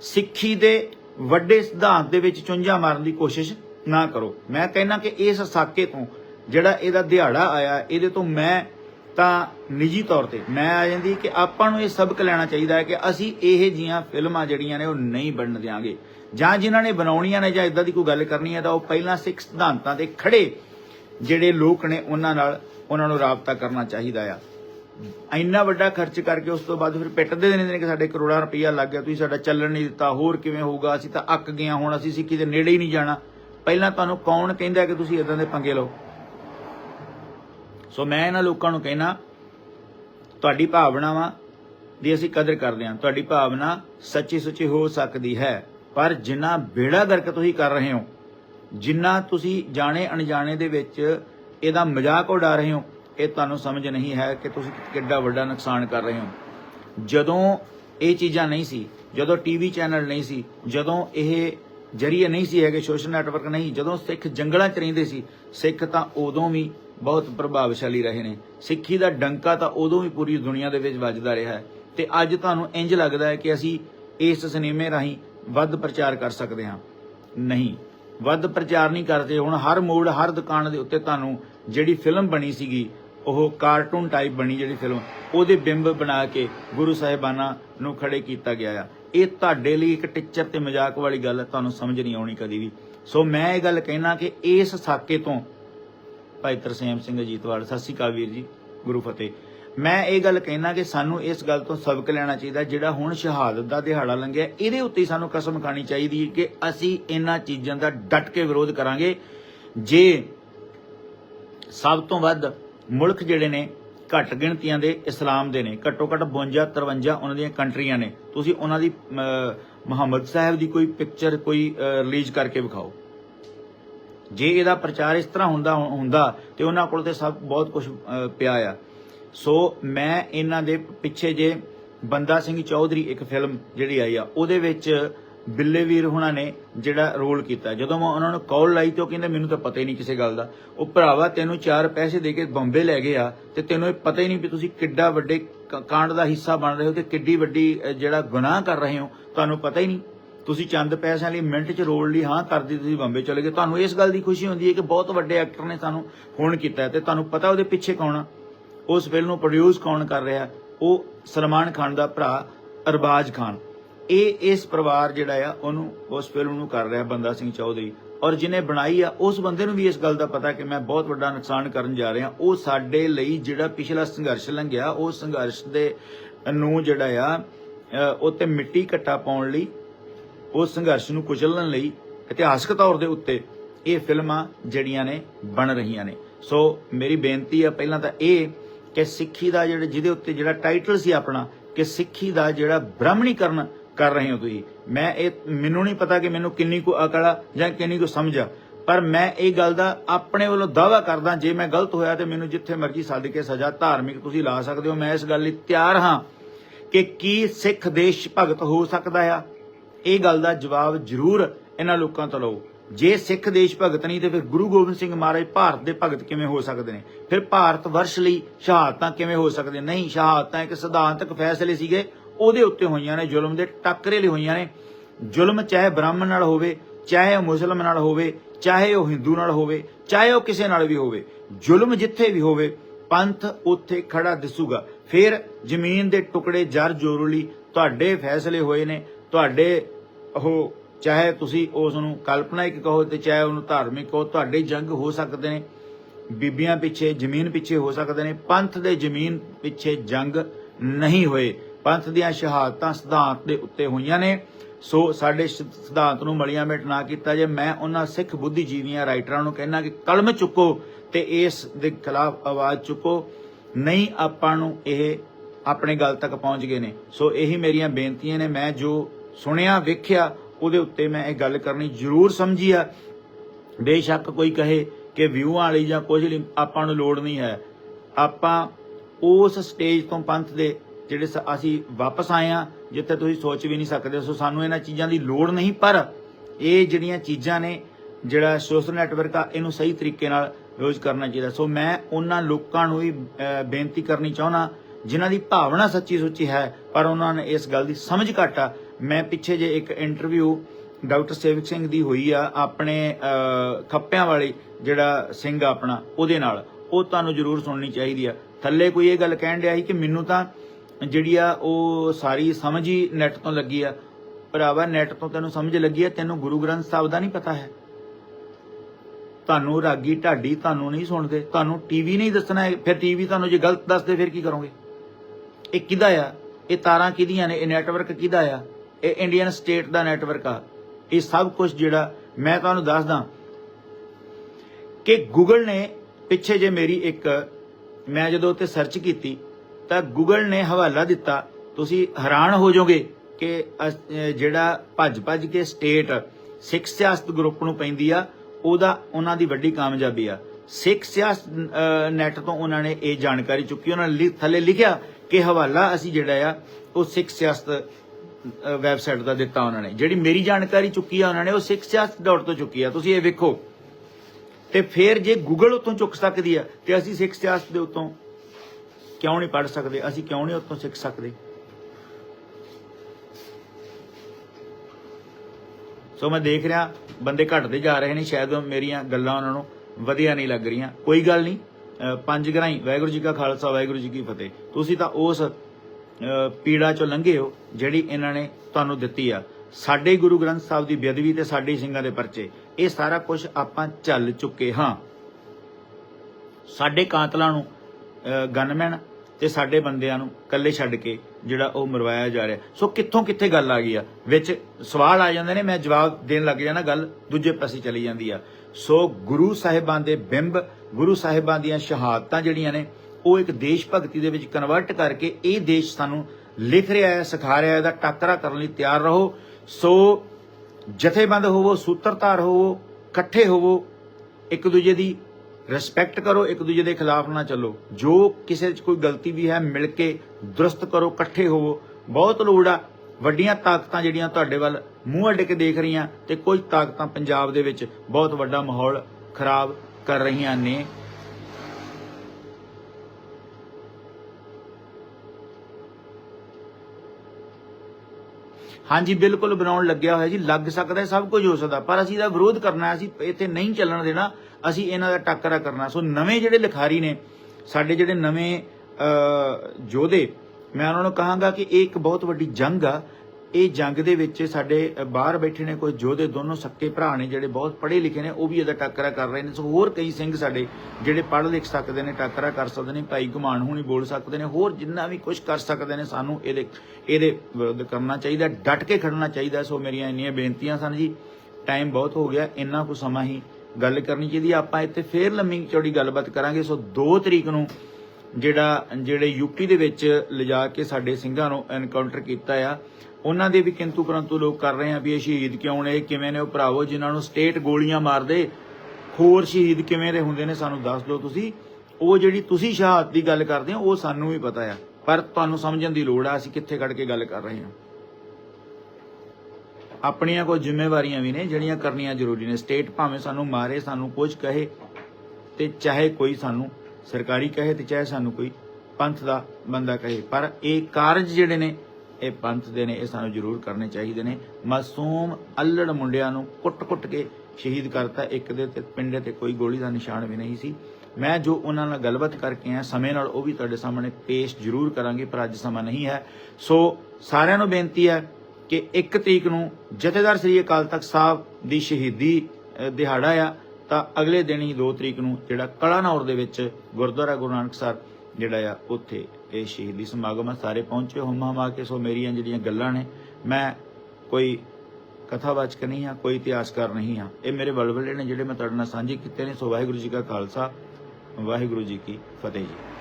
ਸਿੱਖੀ ਦੇ ਵੱਡੇ ਸਿਧਾਂਤ ਦੇ ਵਿੱਚ ਚੁੰਝਾ ਮਾਰਨ ਦੀ ਕੋਸ਼ਿਸ਼ ਨਾ ਕਰੋ। ਮੈਂ ਕਹਿੰਨਾ ਕਿ ਇਸ ਸਾਕੇ ਤੋਂ ਜਿਹੜਾ ਇਹਦਾ ਦਿਹਾੜਾ ਆਇਆ, ਇਹਦੇ ਤੋਂ ਮੈਂ ਤਾਂ ਨਿੱਜੀ ਤੌਰ ਤੇ ਮੈਂ ਆ ਜਾਂਦੀ ਕਿ ਆਪਾਂ ਨੂੰ ਇਹ ਸਬਕ ਲੈਣਾ ਚਾਹੀਦਾ ਹੈ ਕਿ ਅਸੀਂ ਇਹ ਜੀਆਂ ਫਿਲਮਾਂ ਜਿਹੜੀਆਂ ਨੇ ਉਹ ਨਹੀਂ ਬਣਨ ਦਿਆਂਗੇ। ਜਾਂ ਜਿਨ੍ਹਾਂ ਨੇ ਬਣਾਉਣੀਆਂ ਨੇ ਜਾਂ ਇਦਾਂ ਦੀ ਕੋਈ ਗੱਲ ਕਰਨੀ ਹੈ ਤਾਂ ਉਹ ਪਹਿਲਾਂ ਸਿੱਖ ਸਿਧਾਂਤਾਂ ਤੇ ਖੜੇ ਜਿਹੜੇ ਲੋਕ ਨੇ ਉਹਨਾਂ ਨਾਲ ਉਹਨਾਂ ਨੂੰ ਰਾਬਤਾ ਕਰਨਾ ਚਾਹੀਦਾ ਆ। ਇੰਨਾ ਵੱਡਾ ਖਰਚ ਕਰਕੇ ਉਸ ਤੋਂ ਬਾਅਦ ਫਿਰ ਪਿੱਟਦੇ ਨੇ ਨੇ ਕਿ ਸਾਡੇ ਕਰੋੜਾਂ ਰੁਪਈਆ ਲੱਗ ਗਿਆ, ਤੁਸੀਂ ਸਾਡਾ ਚੱਲਣ ਨਹੀਂ ਦਿੱਤਾ, ਹੋਰ ਕਿਵੇਂ ਹੋਊਗਾ, ਅਸੀਂ ਤਾਂ ਅੱਕ ਗਏ ਹੁਣ ਅਸੀਂ ਸਿੱਖੀ ਦੇ ਨੇੜੇ ਹੀ ਨਹੀਂ ਜਾਣਾ। ਪਹਿਲਾਂ ਤੁਹਾਨੂੰ ਕੌਣ ਕਹਿੰਦਾ ਕਿ ਤੁਸੀਂ ਇਦਾਂ ਦੇ ਪੰਗੇ ਲਓ? ਸੋ ਮੈਂ ਇਹਨਾਂ ਲੋਕਾਂ ਨੂੰ ਕਹਿਣਾ, ਤੁਹਾਡੀ ਭਾਵਨਾਵਾਂ ਦੀ ਅਸੀਂ ਕਦਰ ਕਰਦੇ ਹਾਂ। ਤੁਹਾਡੀ ਭਾਵਨਾ ਸੱਚੀ ਸੁੱਚੀ ਹੋ ਸਕਦੀ ਹੈ, ਪਰ ਜਿੰਨਾ ਬੇੜਾ ਗਰਕ ਤੁਸੀਂ ਕਰ ਰਹੇ ਹੋ, ਜਿੰਨਾ ਤੁਸੀਂ ਜਾਣੇ ਅਣਜਾਣੇ ਦੇ ਵਿੱਚ ਇਹਦਾ ਮਜ਼ਾਕ ਉਡਾ ਰਹੇ ਹੋ, ਇਹ ਤੁਹਾਨੂੰ ਸਮਝ ਨਹੀਂ ਹੈ ਕਿ ਤੁਸੀਂ ਕਿੱਡਾ ਵੱਡਾ ਨੁਕਸਾਨ ਕਰ ਰਹੇ ਹੋ। ਜਦੋਂ ਇਹ ਚੀਜ਼ਾਂ ਨਹੀਂ ਸੀ, ਜਦੋਂ ਟੀਵੀ ਚੈਨਲ ਨਹੀਂ ਸੀ, ਜਦੋਂ ਇਹ ਜਰੀਏ ਨਹੀਂ ਸੀ ਹੈਗੇ, ਸੋਸ਼ਲ ਨੈਟਵਰਕ ਨਹੀਂ, ਜਦੋਂ ਸਿੱਖ ਜੰਗਲਾਂ 'ਚ ਰਹਿੰਦੇ ਸੀ, ਸਿੱਖ ਤਾਂ ਉਦੋਂ ਵੀ ਬਹੁਤ ਪ੍ਰਭਾਵਸ਼ਾਲੀ ਰਹੇ ਨੇ। ਸਿੱਖੀ ਦਾ ਡੰਕਾ ਤਾਂ ਉਦੋਂ ਵੀ ਪੂਰੀ ਦੁਨੀਆ ਦੇ ਵਿੱਚ ਵੱਜਦਾ ਰਿਹਾ ਹੈ ਤੇ ਅੱਜ ਤੁਹਾਨੂੰ ਇੰਜ ਲੱਗਦਾ ਹੈ ਕਿ ਅਸੀਂ ਇਸ ਸਿਨੇਮੇ ਰਾਹੀਂ ਵੱਧ ਪ੍ਰਚਾਰ ਕਰ ਸਕਦੇ ਹਾਂ। ਨਹੀਂ, ਵੱਧ ਪ੍ਰਚਾਰ ਨਹੀਂ ਕਰਦੇ। ਹੁਣ ਹਰ ਮੋੜ ਹਰ ਦੁਕਾਨ ਦੇ ਉੱਤੇ ਤੁਹਾਨੂੰ ਜਿਹੜੀ ਫਿਲਮ ਬਣੀ ਸੀਗੀ, ਉਹ ਕਾਰਟੂਨ ਟਾਈਪ ਬਣੀ ਜਿਹੜੀ ਫਿਲਮ, ਉਹਦੇ ਬਿੰਬ ਬਣਾ ਕੇ ਗੁਰੂ ਸਾਹਿਬਾਨਾਂ ਨੂੰ ਖੜੇ ਕੀਤਾ ਗਿਆ ਆ। ਇਹ ਤੁਹਾਡੇ ਲਈ ਇੱਕ ਟਿੱਚਰ ਤੇ ਮਜ਼ਾਕ ਵਾਲੀ ਗੱਲ ਹੈ, ਤੁਹਾਨੂੰ ਸਮਝ ਨਹੀਂ ਆਉਣੀ ਕਦੀ ਵੀ। ਸੋ ਮੈਂ ਇਹ ਗੱਲ ਕਹਿਣਾ ਕਿ ਇਸ ਸਾਕੇ ਤੋਂ ਭਾਈ ਤਰਸੇਮ ਸਿੰਘ ਅਜੀਤਵਾਲ, ਸਤਿ ਸ਼੍ਰੀ ਅਕਾਲ ਵੀਰ ਜੀ, ਗੁਰੂ ਫਤਿਹ। ਮੈਂ ਇਹ ਗੱਲ ਕਹਿਣਾ ਕਿ ਸਾਨੂੰ ਇਸ ਗੱਲ ਤੋਂ ਸਬਕ ਲੈਣਾ ਚਾਹੀਦਾ, ਜਿਹੜਾ ਹੁਣ ਸ਼ਹਾਦਤ ਦਾ ਦਿਹਾੜਾ ਲੰਘਿਆ, ਇਹਦੇ ਉੱਤੇ ਸਾਨੂੰ ਕਸਮ ਖਾਣੀ ਚਾਹੀਦੀ ਹੈ ਕਿ ਅਸੀਂ ਇਹਨਾਂ ਚੀਜ਼ਾਂ ਦਾ ਡਟ ਕੇ ਵਿਰੋਧ ਕਰਾਂਗੇ। ਜੇ ਸਭ ਤੋਂ ਵੱਧ ਮੁਲਕ ਜਿਹੜੇ ਨੇ, ਘੱਟ ਗਿਣਤੀਆਂ ਦੇ ਇਸਲਾਮ ਦੇ ਨੇ, ਘੱਟੋ ਘੱਟ 52 53 ਉਹਨਾਂ ਦੀਆਂ ਕੰਟਰੀਆਂ ਨੇ, ਤੁਸੀਂ ਉਹਨਾਂ ਦੀ ਮੁਹੰਮਦ ਸਾਹਿਬ ਦੀ ਕੋਈ ਪਿਕਚਰ ਕੋਈ ਰਿਲੀਜ਼ ਕਰਕੇ ਵਿਖਾਓ। ਜੇ ਇਹਦਾ ਪ੍ਰਚਾਰ ਇਸ ਤਰ੍ਹਾਂ ਹੁੰਦਾ ਹੁੰਦਾ ਤੇ ਉਹਨਾਂ ਕੋਲ ਤੇ ਸਭ ਬਹੁਤ ਕੁਝ ਪਿਆ ਆ। ਸੋ ਮੈਂ ਇਹਨਾਂ ਦੇ ਪਿੱਛੇ ਜੇ ਬੰਦਾ ਸਿੰਘ ਚੌਧਰੀ ਇੱਕ ਫਿਲਮ ਜਿਹੜੀ ਆਈ ਆ, ਉਹਦੇ ਵਿੱਚ ਬਿੱਲੇ ਵੀਰ ਹੁਣਾਂ ਨੇ ਜਿਹੜਾ ਰੋਲ ਕੀਤਾ। ਜਦੋਂ ਮੈਂ ਉਹਨਾਂ ਨੂੰ ਕਾਲ ਲਾਈ ਤੇ ਉਹ ਕਹਿੰਦੇ, ਮੈਨੂੰ ਤਾਂ ਪਤਾ ਹੀ ਨਹੀਂ ਕਿਸੇ ਗੱਲ ਦਾ। ਉਹ ਭਰਾਵਾ, ਤੈਨੂੰ ਚਾਰ ਪੈਸੇ ਦੇ ਕੇ ਬੰਬੇ ਲੈ ਗਏ ਆ ਤੇ ਤੈਨੂੰ ਇਹ ਪਤਾ ਹੀ ਨਹੀਂ ਵੀ ਤੁਸੀਂ ਕਿੱਡਾ ਵੱਡੇ ਕ- ਕਾਂਡ ਦਾ ਹਿੱਸਾ ਬਣ ਰਹੇ ਹੋ ਤੇ ਕਿੱਡੀ ਵੱਡੀ ਜਿਹੜਾ ਗੁਨਾਹ ਕਰ ਰਹੇ ਹੋ, ਤੁਹਾਨੂੰ ਪਤਾ ਹੀ ਨਹੀਂ। ਤੁਸੀਂ ਚੰਦ ਪੈਸਿਆਂ ਲਈ ਮਿੰਟ 'ਚ ਰੋਲ ਲਈ ਹਾਂ ਕਰਦੀ ਤੁਸੀਂ ਬੰਬੇ ਚਲੇ ਗਏ। ਤੁਹਾਨੂੰ ਇਸ ਗੱਲ ਦੀ ਖੁਸ਼ੀ ਹੁੰਦੀ ਹੈ ਕਿ ਬਹੁਤ ਵੱਡੇ ਐਕਟਰ ਨੇ ਸਾਨੂੰ ਫੋਨ ਕੀਤਾ ਤੇ ਤੁਹਾਨੂੰ ਪਤਾ ਉਹਦੇ ਪਿੱਛੇ ਕੌਣ ਆ? ਉਸ ਫਿਲਮ ਨੂੰ ਪ੍ਰੋਡਿਊਸ ਕੌਣ ਕਰ ਰਿਹਾ? ਉਹ ਸਲਮਾਨ ਖਾਨ ਦਾ ਭਰਾ ਅਰਬਾਜ਼ ਖਾਨ। ਇਹ ਇਸ ਪਰਿਵਾਰ ਜਿਹੜਾ ਆ ਉਹਨੂੰ ਉਸ ਫਿਲਮ ਨੂੰ ਕਰ ਰਿਹਾ ਬੰਦਾ ਸਿੰਘ ਚੌਧਰੀ। ਔਰ ਜਿਹਨੇ ਬਣਾਈ ਆ ਉਸ ਬੰਦੇ ਨੂੰ ਵੀ ਇਸ ਗੱਲ ਦਾ ਪਤਾ ਕਿ ਮੈਂ ਬਹੁਤ ਵੱਡਾ ਨੁਕਸਾਨ ਕਰਨ ਜਾ ਰਿਹਾ। ਉਹ ਸਾਡੇ ਲਈ ਜਿਹੜਾ ਪਿਛਲਾ ਸੰਘਰਸ਼ ਲੰਘਿਆ ਉਹ ਸੰਘਰਸ਼ ਦੇ ਨੂੰ ਜਿਹੜਾ ਆ ਅ, ਉਹ ਤੇ ਮਿੱਟੀ ਘੱਟਾ ਪਾਉਣ ਲਈ ਉਸ ਸੰਘਰਸ਼ ਨੂੰ ਕੁਚਲਣ ਲਈ ਇਤਿਹਾਸਕ ਤੌਰ ਦੇ ਉੱਤੇ ਇਹ ਫਿਲਮਾਂ ਜਿਹੜੀਆਂ ਨੇ ਬਣ ਰਹੀਆਂ ਨੇ। ਸੋ ਮੇਰੀ ਬੇਨਤੀ ਆ ਪਹਿਲਾਂ ਤਾਂ ਇਹ ਕਿ ਸਿੱਖੀ ਦਾ ਜਿਹੜਾ ਜਿਹਦੇ ਉੱਤੇ ਜਿਹੜਾ ਟਾਈਟਲ ਸੀ ਆਪਣਾ, ਕਿ ਸਿੱਖੀ ਦਾ ਜਿਹੜਾ ਬ੍ਰਾਹਮਣੀਕਰਨ ਕਰ ਰਹੇ ਹੋ ਤੁਸੀਂ। ਮੈਂ ਇਹ ਮੈਨੂੰ ਨਹੀਂ ਪਤਾ ਕਿ ਮੈਨੂੰ ਕਿੰਨੀ ਕੁ ਅਕਲ ਆ ਜਾਂ ਕਿੰਨੀ ਕੁ ਸਮਝ ਆ, ਪਰ ਮੈਂ ਇਹ ਗੱਲ ਦਾ ਆਪਣੇ ਵੱਲੋਂ ਦਾਅਵਾ ਕਰਦਾ, ਜੇ ਮੈਂ ਗਲਤ ਹੋਇਆ ਤੇ ਮੈਨੂੰ ਜਿੱਥੇ ਮਰਜ਼ੀ ਸੱਦ ਕੇ ਸਜ਼ਾ ਧਾਰਮਿਕ ਤੁਸੀਂ ਲਾ ਸਕਦੇ ਹੋ। ਮੈਂ ਇਸ ਗੱਲ ਲਈ ਤਿਆਰ ਹਾਂ ਕਿ ਕੀ ਸਿੱਖ ਦੇਸ਼ ਭਗਤ ਹੋ ਸਕਦਾ ਆ ਇਹ ਗੱਲ ਦਾ ਜਵਾਬ ਜ਼ਰੂਰ ਇਹਨਾਂ ਲੋਕਾਂ ਤੋਂ ਲਓ। ਜੇ ਸਿੱਖ ਦੇਸ਼ ਭਗਤ ਨਹੀਂ, ਤੇ ਫਿਰ ਗੁਰੂ ਗੋਬਿੰਦ ਸਿੰਘ ਮਹਾਰਾਜ ਭਾਰਤ ਦੇ ਭਗਤ ਕਿਵੇਂ ਹੋ ਸਕਦੇ ਨੇ? ਫਿਰ ਭਾਰਤ ਵਰਸ਼ ਲਈ ਸ਼ਹਾਦਤਾਂ ਕਿਵੇਂ ਹੋ ਸਕਦੀਆਂ ਨਹੀਂ, ਸ਼ਹਾਦਤਾਂ ਇੱਕ ਸਿਧਾਂਤਕ ਫੈਸਲੇ ਸੀਗੇ। ਉਹਦੇ ਉੱਤੇ ਹੋਈਆਂ ਨੇ ਜ਼ੁਲਮ ਦੇ ਟੱਕਰੇ ਲਈ ਹੋਈਆਂ ਨੇ। ਜ਼ੁਲਮ ਚਾਹੇ ਬ੍ਰਾਹਮਣ ਨਾਲ ਹੋਵੇ, ਚਾਹੇ ਉਹ ਮੁਸਲਮਾਨ ਨਾਲ ਹੋਵੇ, ਚਾਹੇ ਉਹ ਹਿੰਦੂ ਨਾਲ ਹੋਵੇ, ਚਾਹੇ ਉਹ ਕਿਸੇ ਨਾਲ ਵੀ ਹੋਵੇ, ਜ਼ੁਲਮ ਜਿੱਥੇ ਵੀ ਹੋਵੇ, ਪੰਥ ਉੱਥੇ ਖੜਾ ਦਿਸੂਗਾ। ਫਿਰ ਜ਼ਮੀਨ ਦੇ ਟੁਕੜੇ ਜਰ ਜੋਰੂ ਲਈ ਤੁਹਾਡੇ ਫੈਸਲੇ ਹੋਏ ਨੇ। ਤੁਹਾਡੇ, ਉਹ ਚਾਹੇ ਤੁਸੀਂ ਉਸ ਨੂੰ ਕਲਪਨਾਇਕ ਕਹੋ ਤੇ ਚਾਹੇ ਉਹਨੂੰ ਧਾਰਮਿਕ ਕਹੋ, ਤੁਹਾਡੇ ਜੰਗ ਹੋ ਸਕਦੇ ਨੇ, ਬੀਬੀਆਂ ਪਿੱਛੇ, ਜ਼ਮੀਨ ਪਿੱਛੇ ਹੋ ਸਕਦੇ ਨੇ, ਪੰਥ ਦੇ ਜ਼ਮੀਨ ਪਿੱਛੇ ਜੰਗ ਨਹੀਂ ਹੋਏ। ਪੰਥ ਦੀਆਂ ਸ਼ਹਾਦਤਾਂ ਸਿਧਾਂਤ ਦੇ ਉੱਤੇ ਹੋਈਆਂ ਨੇ। ਸੋ ਸਾਡੇ ਸਿਧਾਂਤ ਨੂੰ ਮਲੀਆਂ ਮੇਟ ਨਾ ਕੀਤਾ ਜੇ, ਮੈਂ ਉਹਨਾਂ ਸਿੱਖ ਬੁੱਧੀਜੀਵੀਆਂ ਰਾਈਟਰਾਂ ਨੂੰ ਕਹਿਣਾ ਕਿ ਕਲਮ ਚੁੱਕੋ ਤੇ ਇਸ ਦੇ ਖਿਲਾਫ ਆਵਾਜ਼ ਚੁੱਕੋ। ਨਹੀਂ, ਆਪਾਂ ਨੂੰ ਇਹ ਆਪਣੇ ਗੱਲ ਤੱਕ ਪਹੁੰਚ ਗਏ ਨੇ। ਸੋ ਇਹੀ ਮੇਰੀਆਂ ਬੇਨਤੀਆਂ ਨੇ। ਮੈਂ ਜੋ ਸੁਣਿਆ, ਵੇਖਿਆ, ਉਹਦੇ ਉੱਤੇ ਮੈਂ ਇਹ ਗੱਲ ਕਰਨੀ ਜ਼ਰੂਰ ਸਮਝੀ ਆ। ਬੇਸ਼ੱਕ ਕੋਈ ਕਹੇ ਕਿ ਵਿਊਆਂ ਵਾਲੀ ਜਾਂ ਕੁਝ ਲਈ ਆਪਾਂ ਨੂੰ ਲੋੜ ਨਹੀਂ ਹੈ। ਆਪਾਂ ਉਸ ਸਟੇਜ ਤੋਂ ਪੰਥ ਦੇ ਜਿਹੜੇ ਸ- ਅਸੀਂ ਵਾਪਸ ਆਏ ਆ ਜਿੱਥੇ ਤੁਸੀਂ ਸੋਚ ਵੀ ਨਹੀਂ ਸਕਦੇ, ਸੋ ਸਾਨੂੰ ਇਹਨਾਂ ਚੀਜ਼ਾਂ ਦੀ ਲੋੜ ਨਹੀਂ, ਪਰ ਇਹ ਜਿਹੜੀਆਂ ਚੀਜ਼ਾਂ ਨੇ, ਜਿਹੜਾ ਸੋਸ਼ਲ ਨੈਟਵਰਕ ਆ, ਇਹਨੂੰ ਸਹੀ ਤਰੀਕੇ ਨਾਲ ਯੂਜ਼ ਕਰਨਾ ਚਾਹੀਦਾ। ਸੋ ਮੈਂ ਉਹਨਾਂ ਲੋਕਾਂ ਨੂੰ ਵੀ ਬੇਨਤੀ ਕਰਨੀ ਚਾਹੁੰਦਾ, ਜਿਨ੍ਹਾਂ ਦੀ ਭਾਵਨਾ ਸੱਚੀ ਸੁੱਚੀ ਹੈ, ਪਰ ਉਹਨਾਂ ਨੇ ਇਸ ਗੱਲ ਦੀ ਸਮਝ ਘੱਟ ਆ ਮੈਂ ਪਿੱਛੇ ਜੇ ਇੱਕ ਇੰਟਰਵਿਊ ਡਾਕਟਰ ਸੇਵਕ ਸਿੰਘ ਦੀ ਹੋਈ ਆ ਆਪਣੇ ਖੱਪਿਆਂ ਵਾਲੇ ਜਿਹੜਾ ਸਿੰਘ ਆਪਣਾ ਉਹਦੇ ਨਾਲ। ਉਹ ਤੁਹਾਨੂੰ ਜ਼ਰੂਰ ਸੁਣਨੀ ਚਾਹੀਦੀ ਆ। ਥੱਲੇ ਕੋਈ ਇਹ ਗੱਲ ਕਹਿਣ ਡਿਆ ਸੀ ਕਿ ਮੈਨੂੰ ਤਾਂ ਜਿਹੜੀ ਆ ਉਹ ਸਾਰੀ ਸਮਝ ਹੀ ਨੈਟ ਤੋਂ ਲੱਗੀ ਆ। ਭਰਾਵਾ ਨੈਟ ਤੋਂ ਤੈਨੂੰ ਸਮਝ ਲੱਗੀ ਆ ਤੈਨੂੰ ਗੁਰੂ ਗ੍ਰੰਥ ਸਾਹਿਬ ਦਾ ਨਹੀਂ ਪਤਾ ਹੈ। ਤੁਹਾਨੂੰ ਰਾਗੀ ਢਾਡੀ ਤੁਹਾਨੂੰ ਨਹੀਂ ਸੁਣਦੇ ਤੁਹਾਨੂੰ ਟੀਵੀ ਨਹੀਂ ਦੱਸਣਾ ਹੈ, ਫਿਰ ਟੀਵੀ ਤੁਹਾਨੂੰ ਜੇ ਗਲਤ ਦੱਸਦੇ ਫਿਰ ਕੀ ਕਰੋਗੇ? ਇਹ ਕਿਹਦਾ ਆ? ਇਹ ਤਾਰਾਂ ਕਿਹਦੀਆਂ ਨੇ? ਇਹ ਨੈਟਵਰਕ ਕਿਹਦਾ ਆ? ਇਹ ਇੰਡੀਅਨ ਸਟੇਟ ਦਾ ਨੈਟਵਰਕ ਆ। ਇਹ ਸਭ ਕੁਝ ਜਿਹੜਾ ਮੈਂ ਤੁਹਾਨੂੰ ਦੱਸਦਾ ਕਿ ਗੂਗਲ ਨੇ ਪਿੱਛੇ ਜੇ ਮੇਰੀ ਇੱਕ ਮੈਂ ਜਦੋਂ ਉੱਤੇ ਸਰਚ ਕੀਤੀ ਤਾਂ ਗੂਗਲ ਨੇ ਹਵਾਲਾ ਦਿੱਤਾ ਤੁਸੀਂ ਹੈਰਾਨ ਹੋ ਜਾਓਗੇ ਕਿ ਜਿਹੜਾ ਭੱਜ ਭੱਜ ਕੇ ਸਟੇਟ ਸਿੱਖ ਸਿਆਸਤ ਗਰੁੱਪ ਨੂੰ ਪੈਂਦੀ ਆ ਉਹਦਾ ਉਹਨਾਂ ਦੀ ਵੱਡੀ ਕਾਮਯਾਬੀ ਆ। ਸਿੱਖ ਸਿਆਸਤ ਅਹ, ਨੈਟ ਤੋਂ ਉਹਨਾਂ ਨੇ ਇਹ ਜਾਣਕਾਰੀ ਚੁੱਕੀ ਉਹਨਾਂ ਨੇ ਥੱਲੇ ਲਿਖਿਆ ਕਿ ਹਵਾਲਾ ਅਸੀਂ ਜਿਹੜਾ ਆ ਉਹ ਸਿੱਖ ਸਿਆਸਤ ਵੈਬਸਾਈਟ ਦਾ ਦਿੱਤਾ ਉਹਨਾਂ ਨੇ। ਜਿਹੜੀ ਮੇਰੀ ਜਾਣਕਾਰੀ ਚੁੱਕੀ ਆ ਉਹਨਾਂ ਨੇ, ਉਹ ਸਿੱਖ ਸਿਆਸਤ ਡਾਟ ਤੋਂ ਚੁੱਕੀ ਆ। ਤੁਸੀਂ ਇਹ ਵੇਖੋ। ਤੇ ਫਿਰ ਜੇ ਗੂਗਲ ਉਤੋਂ ਚੁੱਕ ਸਕਦੀ ਆ, ਤੇ ਅਸੀਂ ਸਿੱਖ ਸਿਆਸਤ ਦੇ ਉਤੋਂ ਕਿਉਂ ਨਹੀਂ ਪੜ ਸਕਦੇ? ਅਸੀਂ ਕਿਉਂ ਨਹੀਂ ਉਤੋਂ ਸਿੱਖ ਸਕਦੇ? ਸੋ ਮੈਂ ਦੇਖ ਰਿਹਾ, ਬੰਦੇ ਘਟਦੇ ਜਾ ਰਹੇ ਨੇ, ਸ਼ਾਇਦ ਮੇਰੀਆਂ ਗੱਲਾਂ ਉਹਨਾਂ ਨੂੰ ਵਧੀਆ ਨਹੀਂ ਲੱਗ ਰਹੀਆਂ। ਕੋਈ ਗੱਲ ਨਹੀਂ। ਪੰਜ ਗਰਾਈ। ਵਾਹਿਗੁਰੂ ਜੀ ਕਾ ਖਾਲਸਾ, ਵਾਹਿਗੁਰੂ ਜੀ ਕੀ ਫਤਿਹ। ਤੁਸੀਂ ਤਾਂ ਉਸ ਪੀੜਾ ਚੋਂ ਲੰਘੇ ਹੋ, ਜਿਹੜੀ ਇਹਨਾਂ ਨੇ ਤੁਹਾਨੂੰ ਦਿੱਤੀ ਆ। ਸਾਡੇ ਗੁਰੂ ਗ੍ਰੰਥ ਸਾਹਿਬ ਦੀ ਬੇਅਦਬੀ ਤੇ ਸਾਡੇ ਸਿੰਘਾਂ ਦੇ ਪਰਚੇ, ਇਹ ਸਾਰਾ ਕੁਝ ਆਪਾਂ ਚੱਲ ਚੁੱਕੇ ਹਾਂ। ਸਾਡੇ ਕਾਤਲਾਂ ਨੂੰ ਗਨਮੈਨ ਤੇ ਸਾਡੇ ਬੰਦਿਆਂ ਨੂੰ ਇਕੱਲੇ ਛੱਡ ਕੇ ਜਿਹੜਾ ਉਹ ਮਰਵਾਇਆ ਜਾ ਰਿਹਾ। ਸੋ ਕਿੱਥੋਂ ਕਿੱਥੇ ਗੱਲ ਆ ਗਈ ਆ? ਵਿੱਚ ਸਵਾਲ ਆ ਜਾਂਦੇ ਨੇ, ਮੈਂ ਜਵਾਬ ਦੇਣ ਲੱਗ ਜਾਣਾ ਗੱਲ ਦੂਜੇ ਪਾਸੇ ਚਲੀ ਜਾਂਦੀ ਆ। ਸੋ ਗੁਰੂ ਸਾਹਿਬਾਂ ਦੇ ਬਿੰਬ, ਗੁਰੂ ਸਾਹਿਬਾਂ ਦੀਆਂ ਸ਼ਹਾਦਤਾਂ ਜਿਹੜੀਆਂ ਨੇ ਉਹ ਇੱਕ ਦੇਸ਼ ਭਗਤੀ ਦੇ ਵਿੱਚ ਕਨਵਰਟ ਕਰਕੇ ਇਹ ਦੇਸ਼ ਸਾਨੂੰ ਲਿਖ ਰਿਹਾ ਹੈ, ਸਿਖਾ ਰਿਹਾ ਹੈ, ਇਹਦਾ ਟਾਕਰਾ ਕਰਨ ਲਈ ਤਿਆਰ ਰਹੋ। ਸੋ ਜਥੇਬੰਦ ਹੋਵੋ, ਸੂਤਰਧਾਰ ਹੋਵੋ, ਇਕੱਠੇ ਹੋਵੋ, ਇੱਕ ਦੂਜੇ ਦੀ ਰਿਸਪੈਕਟ ਕਰੋ, ਇੱਕ ਦੂਜੇ ਦੇ ਖਿਲਾਫ ਨਾ ਚੱਲੋ। ਜੋ ਕਿਸੇ 'ਚ ਕੋਈ ਗਲਤੀ ਵੀ ਹੈ, ਮਿਲ ਕੇ ਦਰੁਸਤ ਕਰੋ, ਇਕੱਠੇ ਹੋਵੋ। ਬਹੁਤ ਲੋੜ ਆ, ਵੱਡੀਆਂ ਤਾਕਤਾਂ ਜਿਹੜੀਆਂ ਤੁਹਾਡੇ ਵੱਲ ਮੂੰਹ ਅੱਡ ਕੇ ਦੇਖ ਰਹੀਆਂ ਤੇ ਕੁਝ ਤਾਕਤਾਂ ਪੰਜਾਬ ਦੇ ਵਿੱਚ ਬਹੁਤ ਵੱਡਾ ਮਾਹੌਲ ਖਰਾਬ ਕਰ ਰਹੀਆਂ ਨੇ। ਹਾਂਜੀ ਬਿਲਕੁਲ ਬਣਾਉਣ ਲੱਗਿਆ ਹੋਇਆ ਜੀ ਲੱਗ ਸਕਦਾ ਸਭ ਕੁਝ ਹੋ ਸਕਦਾ ਪਰ ਅਸੀਂ ਇਹਦਾ ਵਿਰੋਧ ਕਰਨਾ ਹੈ, ਅਸੀਂ ਇੱਥੇ ਨਹੀਂ ਚੱਲਣ ਦੇਣਾ ਅਸੀਂ ਇਹਨਾਂ ਦਾ ਟੱਕਰਾ ਕਰਨਾ। ਸੋ ਨਵੇਂ ਜਿਹੜੇ ਲਿਖਾਰੀ ਨੇ ਸਾਡੇ ਜਿਹੜੇ ਨਵੇਂ ਅ, ਯੋਧੇ ਮੈਂ ਉਹਨਾਂ ਨੂੰ ਕਹਾਂਗਾ ਕਿ ਇਹ ਇੱਕ ਬਹੁਤ ਵੱਡੀ ਜੰਗ ਆ ਇਹ ਜੰਗ ਦੇ ਵਿੱਚ ਸਾਡੇ ਬਾਹਰ ਬੈਠੇ ਨੇ ਕੋਈ ਯੋਧੇ, ਦੋਨੋਂ ਸੱਕੇ ਭਰਾ ਨੇ ਜਿਹੜੇ ਬਹੁਤ ਪੜ੍ਹੇ ਲਿਖੇ ਨੇ, ਉਹ ਵੀ ਇਹਦਾ ਟੱਕਰਾ ਕਰ ਰਹੇ ਨੇ। ਸੋ ਹੋਰ ਕਈ ਸਿੰਘ ਸਾਡੇ ਜਿਹੜੇ ਪੜ੍ਹ ਲਿਖ ਸਕਦੇ ਨੇ, ਟੱਕਰਾ ਕਰ ਸਕਦੇ ਨੇ, ਭਾਈ ਗੁਮਾਨ ਹੁਣੀ ਬੋਲ ਸਕਦੇ ਨੇ, ਹੋਰ ਜਿੰਨਾ ਵੀ ਕੁਝ ਕਰ ਸਕਦੇ ਨੇ, ਸਾਨੂੰ ਇਹਦੇ ਇਹਦੇ ਵਿਰੁੱਧ ਕਰਨਾ ਚਾਹੀਦਾ, ਡਟ ਕੇ ਖੜਨਾ ਚਾਹੀਦਾ। ਸੋ ਮੇਰੀਆਂ ਇੰਨੀਆਂ ਬੇਨਤੀਆਂ ਸਨ ਜੀ, ਟਾਈਮ ਬਹੁਤ ਹੋ ਗਿਆ, ਇੰਨਾ ਕੁ ਸਮਾਂ ਹੀ ਗੱਲ ਕਰਨੀ ਚਾਹੀਦੀ ਆ। ਆਪਾਂ ਇੱਥੇ ਫੇਰ ਲੰਮੀ ਚੌੜੀ ਗੱਲਬਾਤ ਕਰਾਂਗੇ। ਸੋ 2 ਤਰੀਕ ਨੂੰ ਜਿਹੜਾ, ਜਿਹੜੇ ਯੂਪੀ ਦੇ ਵਿੱਚ ਲਿਜਾ ਕੇ ਸਾਡੇ ਸਿੰਘਾਂ ਨੂੰ ਐਨਕਾਊਂਟਰ ਕੀਤਾ ਆ ਉਹਨਾਂ ਦੇ ਵੀ ਕਿੰਤੂ ਪਰੰਤੂ ਲੋਕ ਕਰ ਰਹੇ ਆ ਵੀ ਇਹ ਸ਼ਹੀਦ ਕਿਉਂ ਨੇ, ਕਿਵੇਂ ਨੇ ਉਹ ਭਰਾਵੋ ਜਿਨ੍ਹਾਂ ਨੂੰ ਸਟੇਟ ਗੋਲੀਆਂ ਮਾਰਦੇ, ਹੋਰ ਸ਼ਹੀਦ ਕਿਵੇਂ ਦੇ ਹੁੰਦੇ ਨੇ ਸਾਨੂੰ ਦੱਸ ਦਿਓ ਤੁਸੀਂ। ਉਹ ਜਿਹੜੀ ਤੁਸੀਂ ਸ਼ਹਾਦਤ ਦੀ ਗੱਲ ਕਰਦੇ ਹੋ, ਉਹ ਸਾਨੂੰ ਵੀ ਪਤਾ ਆ। ਪਰ ਤੁਹਾਨੂੰ ਸਮਝਣ ਦੀ ਲੋੜ ਆ, ਅਸੀਂ ਕਿੱਥੇ ਕੱਢ ਕੇ ਗੱਲ ਕਰ ਰਹੇ ਹਾਂ ਆਪਣੀਆਂ ਕੋਈ ਜ਼ਿੰਮੇਵਾਰੀਆਂ ਵੀ ਨੇ, ਜਿਹੜੀਆਂ ਕਰਨੀਆਂ ਜ਼ਰੂਰੀ ਨੇ। ਸਟੇਟ ਭਾਵੇਂ ਸਾਨੂੰ ਮਾਰੇ, ਸਾਨੂੰ ਕੁਝ ਕਹੇ, ਤੇ ਚਾਹੇ ਕੋਈ ਸਾਨੂੰ ਸਰਕਾਰੀ ਕਹੇ ਤੇ ਚਾਹੇ ਸਾਨੂੰ ਕੋਈ ਪੰਥ ਦਾ ਬੰਦਾ ਕਹੇ। ਪਰ ਇਹ ਕਾਰਜ ਜਿਹੜੇ ਨੇ ਇਹ ਪੰਥ ਦੇ ਨੇ, ਇਹ ਸਾਨੂੰ ਜ਼ਰੂਰ ਕਰਨੇ ਚਾਹੀਦੇ ਨੇ। ਮਾਸੂਮ ਅల్లੜ ਮੁੰਡਿਆਂ ਨੂੰ ਕੁੱਟ-ਕੁੱਟ ਕੇ ਸ਼ਹੀਦ ਕਰਤਾ ਇੱਕ ਦੇ ਤੇ ਪਿੰਡੇ ਤੇ ਕੋਈ ਗੋਲੀ ਦਾ ਨਿਸ਼ਾਨ ਵੀ ਨਹੀਂ ਸੀ। ਮੈਂ ਜੋ ਉਹਨਾਂ ਨਾਲ ਗੱਲਬਾਤ ਕਰਕੇ ਆਇਆ, ਸਮੇਂ ਨਾਲ ਉਹ ਵੀ ਤੁਹਾਡੇ ਸਾਹਮਣੇ ਪੇਸ਼ ਜ਼ਰੂਰ ਕਰਾਂਗੇ, ਪਰ ਅੱਜ ਸਮਾਂ ਨਹੀਂ ਹੈ। ਸੋ ਸਾਰਿਆਂ ਨੂੰ ਬੇਨਤੀ ਹੈ ਕਿ 1 ਤਰੀਕ ਨੂੰ ਜਥੇਦਾਰ ਸ੍ਰੀ ਅਕਾਲ ਤਖਤ ਸਾਹਿਬ ਦੀ ਸ਼ਹੀਦੀ ਦਿਹਾੜਾ ਆ, ਤਾਂ ਅਗਲੇ ਦਿਨ ਹੀ 2 ਤਰੀਕ ਨੂੰ ਜਿਹੜਾ ਕਲਾਨੌਰ ਦੇ ਵਿੱਚ ਗੁਰਦੁਆਰਾ ਗੁਰੂ ਨਾਨਕ ਸਾਹਿਬ ਜਿਹੜਾ ਆ, ਉੱਥੇ ਇਹ ਸ਼ਹੀਦੀ ਸਮਾਗਮ ਆ, ਸਾਰੇ ਪਹੁੰਚੇ ਹਮ ਹਮਾ ਕੇ ਸੋ ਮੇਰੀਆਂ ਜਿਹੜੀਆਂ ਗੱਲਾਂ ਨੇ, ਮੈਂ ਕੋਈ ਕਥਾਵਾਚਕ ਨਹੀਂ ਹਾਂ, ਕੋਈ ਇਤਿਹਾਸਕਾਰ ਨਹੀਂ ਹਾਂ। ਇਹ ਮੇਰੇ ਬਲਬਲੇ ਨੇ, ਜਿਹੜੇ ਮੈਂ ਤੁਹਾਡੇ ਨਾਲ ਸਾਂਝੇ ਕੀਤੇ ਨੇ, ਸੋ ਵਾਹਿਗੁਰੂ ਜੀ ਕਾ ਖਾਲਸਾ, ਵਾਹਿਗੁਰੂ ਜੀ ਕੀ ਫਤਿਹ ਜੀ।